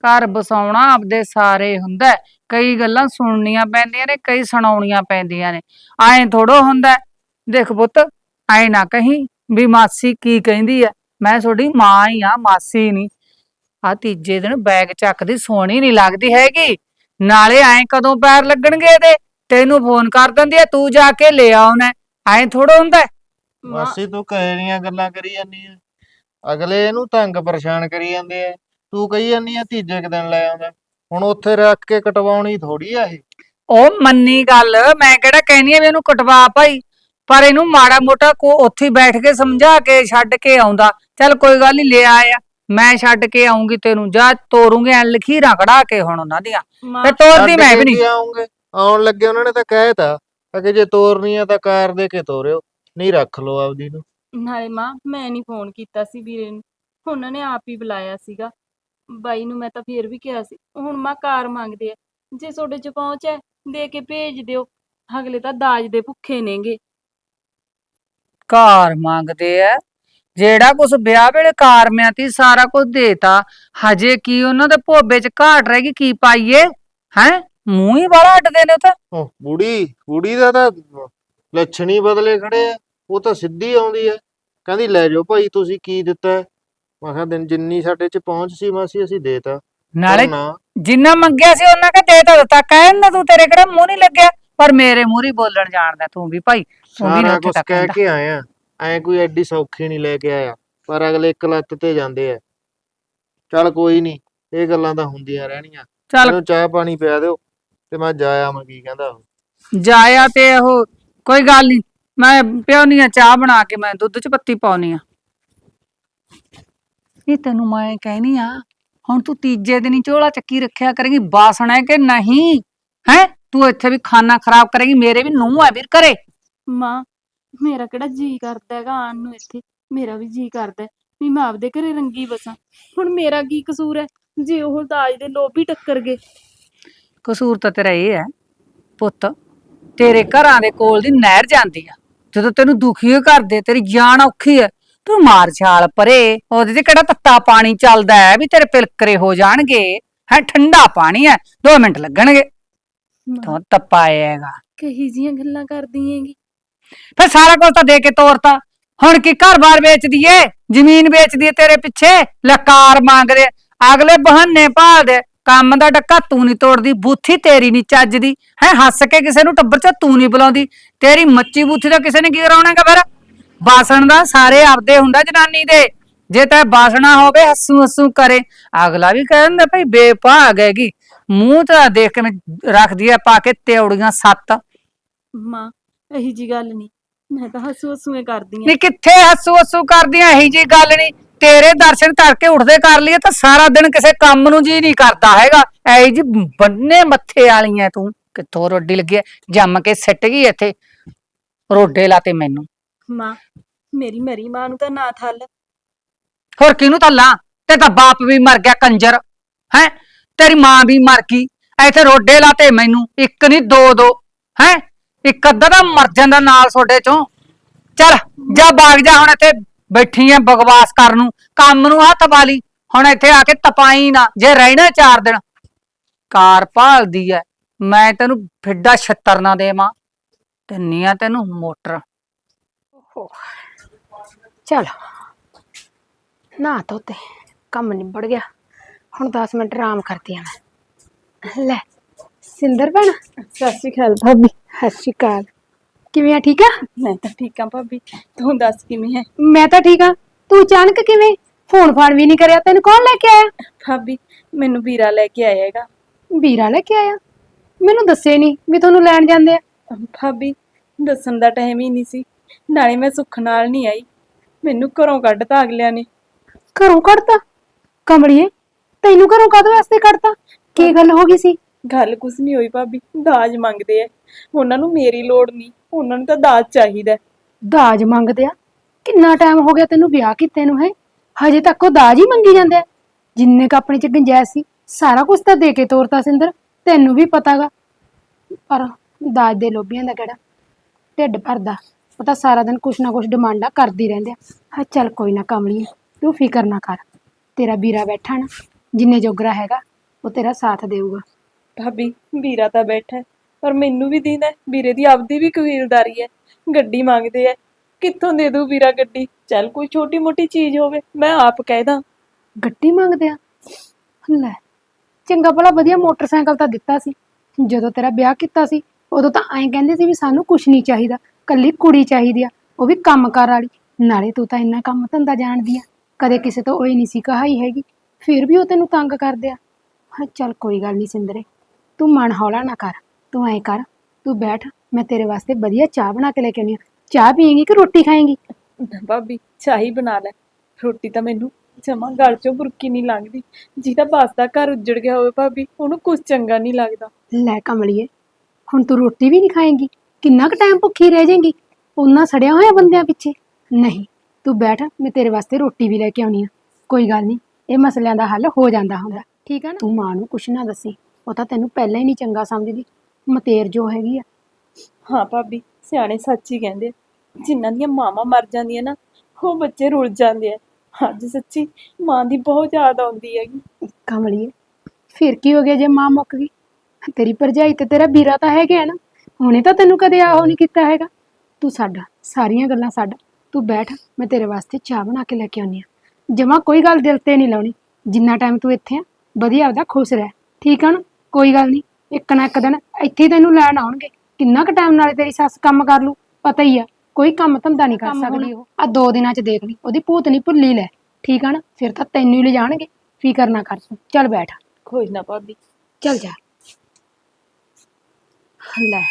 Speaker 1: ਘਰ ਬਸਾਉਣਾ ਆਪਦੇ ਸਾਰੇ ਹੁੰਦਾ ਹੈ। ਕਈ ਗੱਲਾਂ ਸੁਣਨੀਆਂ ਪੈਂਦੀਆਂ ਨੇ, ਕਈ ਸੁਣਾਉਣੀਆਂ ਪੈਂਦੀਆਂ ਨੇ। ਐਂ ਥੋੜੋ ਹੁੰਦਾ ਹੈ। ਦੇਖ ਪੁੱਤ, ਐਂ ਨਾ ਕਹੀਂ ਵੀ ਮਾਸੀ ਕੀ ਕਹਿੰਦੀ ਐ। ਮੈਂ ਤੁਹਾਡੀ ਮਾਂ ਹੀ ਆ, ਮਾਸੀ ਨਹੀਂ ਆ ਤੀਜੇ ਦਿਨ ਬੈਗ ਚੱਕਦੀ, ਸੋਹਣੀ ਨਹੀਂ ਲੱਗਦੀ ਹੈਗੀ। ਨਾਲੇ ਐਂ ਕਦੋਂ ਪੈਰ ਲੱਗਣਗੇ ਇਹਦੇ? ਤੈਨੂੰ ਫੋਨ ਕਰ ਦਿੰਦੀ ਐ ਤੂੰ ਜਾ ਕੇ ਲੈ ਆਉਣਾ ਐਂ ਥੋੜੋ ਹੁੰਦਾ ਹੈ।
Speaker 3: ਮਾਂ
Speaker 7: ਮਾਸੀ ਤੂੰ ਕਹੇ ਦੀਆਂ ਗੱਲਾਂ ਕਰੀ ਜਾਂਦੀ ਐ ਅਗਲੇ ਇਹਨੂੰ ਤੰਗ ਪਰੇਸ਼ਾਨ ਕਰੀ ਜਾਂਦੇ ਐ ਤੂੰ ਕਹੀ ਜਾਂਦੀ ਐ ਤੀਜੇ ਕੁ ਦਿਨ ਲੈ ਆਉਂਦਾ। ਹੁਣ ਉੱਥੇ ਰੱਖ ਕੇ ਕਟਵਾਉਣੀ ਥੋੜੀ ਆ ਇਹ।
Speaker 1: ਉਹ ਮੰਨੀ ਗੱਲ ਮੈਂ ਕਿਹੜਾ ਕਹਿਨੀ ਆ ਵੀ ਇਹਨੂੰ ਕਟਵਾ ਭਾਈ। ਪਰ ਇਹਨੂੰ ਮਾੜਾ ਮੋਟਾ ਕੋ ਉੱਥੇ ਹੀ ਬੈਠ ਕੇ ਸਮਝਾ ਕੇ ਛੱਡ ਕੇ ਆਉਂਦਾ। ਚੱਲ ਕੋਈ ਗੱਲ ਨਹੀਂ ਲੈ ਆਇਆ। ਮੈਂ ਛੱਡ ਕੇ ਆਉਂਗੀ ਤੈਨੂੰ। ਜਾ ਤੋਰੂੰਗੇ ਐ ਲਖੀਰਾਂ ਕਢਾ ਕੇ ਹੁਣ ਉਹਨਾਂ ਦੀਆਂ।
Speaker 3: ਮਾਂ
Speaker 1: ਤੇ ਤੋਰਦੀ ਮੈਂ ਵੀ ਨਹੀਂ
Speaker 7: ਆਉਂਗੇ। ਆਉਣ ਲੱਗੇ ਉਹਨਾਂ ਨੇ ਤਾਂ ਕਹਿਤਾ ਕਿ ਜੇ ਤੋਰਨੀ ਆ ਤਾਂ ਕਾਰ ਦੇ ਕੇ ਤੋਰਿਓ ਨਹੀਂ ਰੱਖ ਲਓ ਆਪਦੀ ਨੂੰ।
Speaker 3: ਨਾਲੇ ਮਾਂ ਮੈਂ ਨਹੀਂ ਫੋਨ ਕੀਤਾ ਸੀ ਵੀਰੇ ਨੂੰ। ਉਹਨਾਂ ਨੇ ਆਪ ਹੀ ਬੁਲਾਇਆ ਸੀਗਾ। ਬਾਈ ਨੂੰ ਮੈਂ ਤਾਂ ਫੇਰ ਵੀ ਕਿਹਾ ਸੀ ਹੁਣ ਮਾਂ ਕਾਰ ਮੰਗਦੇ ਆ। ਜੇ ਤੁਹਾਡੇ ਚ ਪਹੁੰਚ ਹੈ ਦੇ ਕੇ ਭੇਜ ਦਿਓ। ਅਗਲੇ ਤਾਂ ਦਾਜ ਦੇ ਭੁੱਖੇ ਨੇਗੇ।
Speaker 1: ਕਾਰ ਮੰਗਦੇ ਐ ਜਿਹੜਾ ਕੁਛ ਵਿਆਹ ਵੇਲੇ ਕਾਰਮਿਆਂ ਤੀ ਸਾਰਾ ਕੁਝ ਦੇਤਾ ਹਜੇ ਕੀ ਉਹਨਾਂ ਦੇ ਭੋਬੇ ਚ ਘਾਟ ਰਹਿ ਗਈ ਕੀ ਪਾਈਏ? ਹੈ? ਮੂੰਹ ਹੀ ਬੜਾ ਅੱਡਦੇ ਨੇ ਉਹ ਤਾਂ।
Speaker 7: ਉਹ ਬੁੜੀ ਬੁੜੀ ਦਾ ਤਾਂ ਲੱਛਣ ਹੀ ਬਦਲੇ ਖੜੇ ਆ ਉਹ ਤਾਂ ਸਿੱਧੀ ਆਉਂਦੀ ਆ। ਕਹਿੰਦੀ ਲੈ ਜਾਓ ਭਾਈ ਤੁਸੀਂ ਕੀ ਦਿੱਤਾ ਹੈ? ਮੈਂ ਕਿਹਾ ਦਿਨ ਜਿੰਨੀ ਸਾਡੇ ਚ ਪਹੁੰਚ ਸੀ ਮਾਸੀ ਅਸੀਂ ਦੇਤਾ।
Speaker 1: ਨਾਲੇ
Speaker 7: ਨਾ।
Speaker 1: ਜਿੰਨਾ ਮੰਗਿਆ ਸੀ ਉਹਨਾਂ ਕਾ ਦੇ ਤਾਂ ਦਿੱਤਾ ਕਹਿਣ ਨਾ ਤੂੰ ਤੇਰੇ ਕਿਹੜਾ ਮੂੰਹ ਨਹੀਂ ਲੱਗਿਆ? ਪਰ ਮੇਰੇ ਮੂੰਹ ਹੀ ਬੋਲਣ ਜਾਣਦਾ ਤੂੰ ਵੀ ਭਾਈ ਤੂੰ ਵੀ ਨੀ
Speaker 7: ਸਾਰਾ
Speaker 1: ਉੱਥੇ
Speaker 7: ਕੁਝ
Speaker 1: ਤੱਕ
Speaker 7: ਕਹਿ। ਕੇ ਆਇਆ। ਐ ਕੋਈ ਐਡੀ ਸੌਖੀ ਨਹੀਂ ਲੈ ਕੇ ਆਇਆ। ਪਰ ਅਗਲੇ ਇੱਕ ਲੱਤ ਤੇ ਜਾਂਦੇ ਆ। ਚੱਲ ਕੋਈ ਨਹੀਂ ਇਹ ਗੱਲਾਂ ਤਾਂ ਹੁੰਦੀਆਂ ਰਹਿਣੀਆਂ।
Speaker 1: ਚੱਲ
Speaker 7: ਇਹਨੂੰ ਚਾਹ ਪਾਣੀ ਪਿਆ ਦਿਓ। ਤੇ ਮੈਂ ਜਾਇਆ ਮੈਂ ਕੀ ਕਹਿੰਦਾ? ਉਹ
Speaker 1: ਜਾਇਆ ਤੇ ਉਹ ਕੋਈ ਗੱਲ ਨਹੀਂ ਮੈਂ ਪਿਉਣੀ ਆ ਚਾਹ ਬਣਾ ਕੇ ਮੈਂ ਦੁੱਧ ਚ ਪੱਤੀ ਪਾਉਣੀ ਆ। ਇਹ ਤੈਨੂੰ ਮੈਂ ਕਹਿਨੀ ਆ ਹੁਣ ਤੂੰ ਤੀਜੇ ਦਿਨ ਹੀ ਝੋਲਾ ਚੱਕੀ ਰੱਖਿਆ ਕਰੇਗੀ ਬਾਸਣਾ ਹੈ ਕਿ ਨਹੀਂ? ਹੈ? ਤੂੰ ਇੱਥੇ ਵੀ ਖਾਣਾ ਖਰਾਬ ਕਰੇਗੀ ਮੇਰੇ ਵੀ ਨੂੰਹ ਹੈ ਵੀਰ ਘਰੇ।
Speaker 3: ਮਾਂ ਮੇਰਾ ਕਿਹੜਾ ਜੀ ਕਰਦਾ ਹੈਗਾ ਆਉਣ ਨੂੰ ਇੱਥੇ? ਮੇਰਾ ਵੀ ਜੀ ਕਰਦਾ ਹੈ। ਵੀ ਮੈਂ ਆਪਦੇ ਘਰੇ ਰੰਗੀ ਬਸਾਂ। ਹੁਣ ਮੇਰਾ ਕੀ ਕਸੂਰ ਹੈ? ਜੇ ਉਹ ਦਾਜ ਦੇ ਲੋਭ ਟੱਕਰ ਗਏ
Speaker 1: ਕਸੂਰ ਤਾਂ ਤੇਰਾ ਇਹ ਹੈ ਪੁੱਤ ਤੇਰੇ ਘਰਾਂ ਦੇ ਕੋਲ ਦੀ ਨਹਿਰ ਜਾਂਦੀ ਆ। ਜਦੋਂ ਤੈਨੂੰ ਦੁਖੀ ਕਰਦੇ ਤੇਰੀ ਜਾਨ ਔਖੀ ਹੈ ਤੂੰ ਮਾਰ ਛਾਲ ਪਰੇ ਉਹਦੇ ਤੇ ਕਿਹੜਾ ਤੱਤਾ ਪਾਣੀ ਚੱਲਦਾ ਹੈ ਵੀ ਤੇਰੇ ਪਿਲਕਰੇ ਹੋ ਜਾਣਗੇ। ਹੈ ਠੰਡਾ ਪਾਣੀ ਹੈ 2 ਮਿੰਟ ਲੱਗਣਗੇ। ਤੂੰ ਤੱਪਾ ਆਏਗਾ।
Speaker 3: ਕਹੀ ਜੀਆਂ ਗੱਲਾਂ ਕਰਦੀ ਹੈਗੀ।
Speaker 1: ਫਿਰ ਸਾਰਾ ਕੁਝ ਤਾਂ ਦੇ ਕੇ ਤੋਰਤਾ। ਹੁਣ ਕੀ ਘਰ-ਬਾਰ ਵੇਚ ਦਈਏ? ਜ਼ਮੀਨ ਵੇਚ ਦਈਏ ਤੇਰੇ ਪਿੱਛੇ? ਲਕਾਰ ਮੰਗਦੇ ਅਗਲੇ ਬਹਾਨੇ ਭਾਲਦੇ ਕੰਮ ਦਾ ਡੱਕਾ ਤੂੰ ਨਹੀਂ ਤੋੜਦੀ ਬੂਥੀ ਤੇਰੀ ਨਹੀਂ ਚੱਜਦੀ। ਹੈ ਹੱਸ ਕੇ ਕਿਸੇ ਨੂੰ ਟੱਬਰ ਚ ਤੂੰ ਨਹੀਂ ਬੁਲਾਉਂਦੀ। ਤੇਰੀ ਮੱਚੀ ਬੂਥੀ ਦਾ ਕਿਸੇ ਨੇ ਕੀ ਕਰਾਉਣਾਗਾ ਫਿਰ? ਬਾਸਣ ਦਾ ਸਾਰੇ ਆਪਦੇ ਹੁੰਦਾ ਜਨਾਨੀ ਦੇ। ਜੇ ਤੈ ਬਾਸਣਾ ਹੋਵੇ ਹੱਸੂ ਹੱਸੂ ਕਰੇ। ਅਗਲਾ ਵੀ ਕਹਿ ਦਿੰਦਾ ਭਈ ਬੇਭਾਗ ਹੈਗੀ। ਮੂੰਹ ਤਾਂ ਦੇਖ ਕੇ ਰੱਖਦੀ ਆ ਪਾ ਕੇ ਤੇਉੜੀਆਂ ਸੱਤ।
Speaker 3: ਮਾਂ ਇਹੀ ਜੀ ਗੱਲ ਨਹੀਂ ਮੈਂ ਤਾਂ ਹੱਸੂ ਹੱਸੂਏ ਕਰਦੀ ਆਂ।
Speaker 1: ਕਿੱਥੇ ਹੱਸੂ ਹੱਸੂ ਕਰਦੀਆਂ ਇਹੀ ਜੀ ਗੱਲ ਨਹੀਂ ਤੇਰੇ ਦਰਸ਼ਨ ਕਰਕੇ ਉੱਠਦੇ ਕਰ ਲਈਏ ਤਾਂ ਸਾਰਾ ਦਿਨ ਕਿਸੇ ਕੰਮ ਨੂੰ ਜੀ ਨਹੀਂ ਕਰਦਾ ਹੈਗਾ। ਐ ਜੀ ਬੰਨੇ ਮੱਥੇ ਵਾਲੀਆਂ ਤੂੰ। ਕਿੱਥੋਂ ਰੋਡੀ ਲੱਗੀ ਐ? ਜੰਮ ਕੇ ਸਿੱਟ ਗਈ ਇੱਥੇ। ਰੋਡੇ ਲਾਤੇ ਮੈਨੂੰ।
Speaker 3: ਮਾਂ ਮੇਰੀ ਮਰੀ ਮਾਂ ਨੂੰ ਤਾਂ ਨਾ ਥੱਲ।
Speaker 1: ਹੋਰ ਕਿਹਨੂੰ ਤਾਂ ਲਾਂ ਤੇ ਤਾਂ ਬਾਪ ਵੀ ਮਰ ਗਿਆ ਕੰਜਰ। ਹੈ? ਤੇਰੀ ਮਾਂ ਵੀ ਮਰ ਗਈ। ਇੱਥੇ ਰੋਡੇ ਲਾਤੇ ਮੈਨੂੰ। ਇੱਕ ਨਹੀਂ ਦੋ ਦੋ। ਹੈ? ਇੱਕ ਅੱਧਾ ਤਾਂ ਮਰ ਜਾਂਦਾ ਨਾਲ ਤੁਹਾਡੇ ਚੋਂ। ਚੱਲ ਜਾ ਬਾਗ ਜਾ ਹੁਣ ਇੱਥੇ। ਬੈਠੀ ਐ ਬਕਵਾਸ ਕਰਨ ਨੂੰ ਕੰਮ ਨੂੰ ਹੱਥ ਵਾਲੀ ਹੁਣ ਇੱਥੇ ਆ ਕੇ ਤਪਾਈ ਨਾ ਜੇ ਰਹਿਣਾ ਚਾਰ ਦਿਨ। ਕਾਰ ਭਾਲਦੀ ਐ ਮੈਂ ਤੈਨੂੰ ਫਿੱਡਾ ਛੱਤਰ ਨਾ ਦੇਵਾਂ। ਤੇ ਨੀਆਂ ਤੈਨੂੰ ਮੋਟਰ।
Speaker 4: ਚਲ। ਨਾ ਤੋਤੇ ਕੰਮ ਨਿਬੜ ਗਿਆ। ਹੁਣ 10 ਮਿੰਟ ਆਰਾਮ ਕਰਦੀ ਆ ਮੈਂ। ਲੈ ਸਿੰਦਰ ਭੈਣ।
Speaker 3: ਸਤਿ ਸ਼੍ਰੀ ਅਕਾਲ ਭਾਬੀ।
Speaker 4: ਸਤਿ ਸ਼੍ਰੀ ਅਕਾਲ। ਕਿਵੇਂ ਆ ਠੀਕ ਆ?
Speaker 3: ਮੈਂ ਤਾਂ ਠੀਕ ਆ ਭਾਬੀ ਤੂੰ ਦੱਸ ਕਿਵੇਂ ਹੈ
Speaker 4: ਮੈਂ ਤਾਂ ਠੀਕ ਆ। ਤੂੰ ਅਚਾਨਕ ਕਿਵੇਂ? ਫੋਨ ਫਾਨ ਵੀ ਨਹੀਂ ਕਰਿਆ ਤੈਨੂੰ ਕੌਣ ਲੈ ਕੇ ਆਇਆ?
Speaker 3: ਭਾਬੀ ਮੈਨੂੰ ਵੀਰਾ ਲੈ ਕੇ ਆਇਆ ਹੈਗਾ।
Speaker 4: ਵੀਰਾ ਲੈ ਕੇ ਆਇਆ? ਮੈਨੂੰ ਦੱਸੇ ਨਹੀਂ ਵੀ ਤੁਹਾਨੂੰ ਲੈਣ ਜਾਂਦੇ ਆ।
Speaker 3: ਭਾਬੀ ਦੱਸਣ ਦਾ ਟਾਈਮ ਹੀ ਨਹੀਂ ਸੀ। ਨਾਲੇ ਮੈਂ ਸੁੱਖ ਨਾਲ ਨਹੀਂ ਆਈ। ਮੈਨੂੰ ਘਰੋਂ ਕੱਢਤਾ ਅਗਲਿਆਂ ਨੇ।
Speaker 4: ਘਰੋਂ ਕੱਢਤਾ? ਕਮੜੀਏ ਤੈਨੂੰ ਘਰੋਂ ਕਾਹਦੇ ਵਾਸਤੇ ਕੱਢਤਾ? ਕੀ ਗੱਲ ਹੋ ਗਈ ਸੀ?
Speaker 3: ਗੱਲ ਕੁਛ ਨਹੀਂ ਹੋਈ ਭਾਬੀ ਦਾਜ ਮੰਗਦੇ ਐ ਉਹਨਾਂ ਨੂੰ ਮੇਰੀ ਲੋੜ ਨਹੀਂ ਉਹਨਾਂ ਨੂੰ ਤਾਂ ਦਾਜ ਚਾਹੀਦਾ ਹੈ।
Speaker 4: ਦਾਜ ਮੰਗਦੇ ਆ? ਕਿੰਨਾ ਟਾਈਮ ਹੋ ਗਿਆ ਤੈਨੂੰ ਵਿਆਹ ਕੀਤੇ ਨੂੰ ਹੈ? ਹਜੇ ਤੱਕ ਉਹ ਦਾਜ ਹੀ ਮੰਗੀ ਜਾਂਦੇ ਆ। ਜਿੰਨੇ ਕ ਆਪਣੇ ਚ ਗੁੰਜਾਇਸ਼ ਸੀ ਸਾਰਾ ਕੁਝ ਤਾਂ ਦੇ ਕੇ ਤੋਰਤਾ ਸਿੰਦਰ ਤੈਨੂੰ ਵੀ ਪਤਾਗਾ। ਪਰ ਦਾਜ ਦੇ ਲੋਭੀਆਂ ਦਾ ਕਿਹੜਾ? ਢਿੱਡ ਭਰਦਾ ਉਹ ਤਾਂ ਸਾਰਾ ਦਿਨ ਕੁਛ ਨਾ ਕੁਛ ਡਿਮਾਂਡਾਂ ਕਰਦੀ ਰਹਿੰਦੇ ਆ। ਹਾਂ ਚੱਲ ਕੋਈ ਨਾ ਕਮਲੀਏ ਤੂੰ ਫਿਕਰ ਨਾ ਕਰ। ਤੇਰਾ ਵੀਰਾ ਬੈਠਾ ਨਾ ਜਿੰਨੇ ਜੋਗਰਾ ਹੈਗਾ ਉਹ ਤੇਰਾ ਸਾਥ ਦੇਊਗਾ।
Speaker 3: ਭਾਬੀ ਵੀਰਾ ਤਾਂ ਬੈਠਾ ਹੈ, ਪਰ ਮੈਨੂੰ ਵੀ ਦੀਦਾ ਵੀਰੇ ਦੀ ਆਪਦੀ ਵੀ ਕਬੀਲਦਾਰੀ ਹੈ, ਗੱਡੀ ਮੰਗਦੇ ਐ ਕਿੱਥੋਂ ਦੇ ਦੂ ਵੀਰਾ ਗੱਡੀ? ਚੱਲ ਕੋਈ ਛੋਟੀ ਮੋਟੀ ਚੀਜ਼ ਹੋਵੇ, ਮੈਂ ਆਪ ਕਹਿਦਾ
Speaker 4: ਗੱਡੀ ਮੰਗਦੇ ਆ? ਲੈ, ਚੰਗਾ ਭਲਾ ਵਧੀਆ ਮੋਟਰਸਾਈਕਲ ਤਾਂ ਦਿੱਤਾ ਸੀ। ਜਦੋਂ ਤੇਰਾ ਵਿਆਹ ਕੀਤਾ ਸੀ, ਉਦੋਂ ਤਾਂ ਐਂ ਕਹਿੰਦੇ ਸੀ ਵੀ ਸਾਨੂੰ ਕੁਝ ਨਹੀਂ ਚਾਹੀਦਾ ਕੱਲੀ ਕੁੜੀ ਚਾਹੀਦੀ ਆ, ਉਹ ਵੀ ਕੰਮ ਕੰਮਕਾਰ ਵਾਲੀ। ਨਾਲੇ ਤੂੰ ਤਾਂ ਇੰਨਾ ਕੰਮ ਧੰਦਾ ਜਾਣਦੀ ਆ, ਕਦੇ ਕਿਸੇ ਤੋਂ ਉਹੀ ਨਹੀਂ ਸੀ ਕਹਾਈ ਹੈਗੀ, ਫਿਰ ਵੀ ਉਹ ਤੈਨੂੰ ਤੰਗ ਕਰਦੇ ਆ। ਹਾਂ, ਚੱਲ ਕੋਈ ਗੱਲ ਨਹੀਂ ਸਿੰਦਰੇ, ਤੂੰ ਮਨ ਹੌਲਾ ਨਾ ਕਰ। ਤੂੰ ਐਂ ਕਰ ਤੂੰ ਬੈਠ ਮੈਂ ਤੇਰੇ ਵਾਸਤੇ ਵਧੀਆ ਚਾਹ ਬਣਾ ਕੇ ਲੈ ਕੇ ਆਉਣੀ ਆ ਚਾਹ ਪੀਏਂਗੀ ਕਿ ਰੋਟੀ ਖਾਏਂਗੀ?
Speaker 3: ਭਾਬੀ ਚਾਹੀ ਬਣਾ ਲੈ। ਰੋਟੀ ਤਾਂ ਮੈਨੂੰ ਜਮਾ ਗਲ ਚੋਂ ਬੁਰਕੀ ਨਹੀਂ ਲੰਘਦੀ। ਜਿਹਦਾ ਬਸਦਾ ਘਰ ਉੱਜੜ ਗਿਆ ਹੋਵੇ ਭਾਬੀ ਉਹਨੂੰ ਕੁਝ ਚੰਗਾ ਨਹੀਂ ਲੱਗਦਾ।
Speaker 4: ਲੈ ਕਮਲੀਏ ਹੁਣ ਤੂੰ ਰੋਟੀ ਵੀ ਨਹੀਂ ਖਾਏਂਗੀ ਕਿੰਨਾ ਕੁ ਟਾਈਮ ਭੁੱਖੀ ਰਹਿ ਜਾਏਂਗੀ? ਉਹਨਾਂ ਸੜਿਆ ਹੋਇਆ ਬੰਦਿਆਂ ਪਿੱਛੇ। ਨਹੀਂ ਤੂੰ ਬੈਠ ਮੈਂ ਤੇਰੇ ਵਾਸਤੇ ਰੋਟੀ ਵੀ ਲੈ ਕੇ ਆਉਣੀ ਆ ਕੋਈ ਗੱਲ ਨਹੀਂ ਇਹ ਮਸਲਿਆਂ ਦਾ ਹੱਲ ਹੋ ਜਾਂਦਾ ਹੁੰਦਾ। ਠੀਕ ਆ ਨਾ? ਤੂੰ ਮਾਂ ਨੂੰ ਕੁਛ ਨਾ ਦੱਸੀ ਉਹ ਤਾਂ ਤੈਨੂੰ ਪਹਿਲਾਂ ਹੀ ਨਹੀਂ ਚੰਗਾ ਸਮਝਦੀ। ਮਤੇਰ ਜੋ ਹੈਗੀ ਆ।
Speaker 3: ਹਾਂ ਭਾਬੀ ਸਿਆਣੇ ਸੱਚ ਹੀ ਕਹਿੰਦੇ ਆ। ਜਿਨ੍ਹਾਂ ਦੀਆਂ ਮਾਵਾਂ ਮਰ ਜਾਂਦੀਆਂ ਨਾ ਉਹ ਬੱਚੇ ਰੁੱਲ ਜਾਂਦੇ ਆ। ਅੱਜ ਸੱਚੀ ਮਾਂ ਦੀ ਬਹੁਤ ਯਾਦ ਆਉਂਦੀ ਹੈਗੀ।
Speaker 4: ਕਮਲੀਏ ਫਿਰ ਕੀ ਹੋ ਗਿਆ ਜੇ ਮਾਂ ਮੁੱਕ ਗਈ? ਤੇਰੀ ਭਰਜਾਈ ਤੇ ਤੇਰਾ ਵੀਰਾ ਤਾਂ ਹੈਗੇ ਆ ਨਾ। ਉਹਨੇ ਤਾਂ ਤੈਨੂੰ ਕਦੇ ਆਹੋ ਨਹੀਂ ਕੀਤਾ ਹੈਗਾ। ਤੂੰ ਸਾਡਾ ਸਾਰੀਆਂ ਗੱਲਾਂ ਛੱਡ। ਤੂੰ ਬੈਠ ਮੈਂ ਤੇਰੇ ਵਾਸਤੇ ਚਾਹ ਬਣਾ ਕੇ ਲੈ ਕੇ ਆਉਣੀ ਆ ਜਮਾ ਕੋਈ ਗੱਲ ਦਿਲ ਤੇ ਨਹੀਂ ਲਾਉਣੀ। ਜਿੰਨਾ ਟਾਈਮ ਤੂੰ ਇੱਥੇ ਆ ਵਧੀਆ ਆਪਦਾ ਖੁਸ਼ ਰਹਿ। ਠੀਕ ਆ ਨਾ? ਕੋਈ ਗੱਲ ਨਹੀਂ। ਇੱਕ ਨਾ ਇੱਕ ਦਿਨ ਇੱਥੇ ਹੀ ਤੈਨੂੰ ਲੈਣ ਆਉਣਗੇ। ਕਿੰਨਾ ਕੁ ਟਾਈਮ ਨਾਲੇ ਤੇਰੀ ਸੱਸ ਕੰਮ ਕਰ ਲੂ ਪਤਾ ਹੀ ਆ ਕੋਈ ਕੰਮ ਧੰਦਾ ਨਹੀਂ ਕਰ ਸਕਦੀ ਉਹ। ਆ ਦੋ ਦਿਨਾਂ ਚ ਦੇਖ ਲਈ ਉਹਦੀ ਭੂਤ ਨਹੀਂ ਭੁੱਲੀ ਲੈ। ਠੀਕ ਆ ਨਾ? ਫਿਰ ਤਾਂ ਤੈਨੂੰ ਹੀ ਲਿਜਾਣਗੇ। ਫਿਕਰ ਨਾ ਕਰ ਤੂੰ। ਚੱਲ ਬੈਠ।
Speaker 3: ਕੋਈ ਨਾ ਭਾਬੀ।
Speaker 4: ਚੱਲ ਜਾ। ਲੈ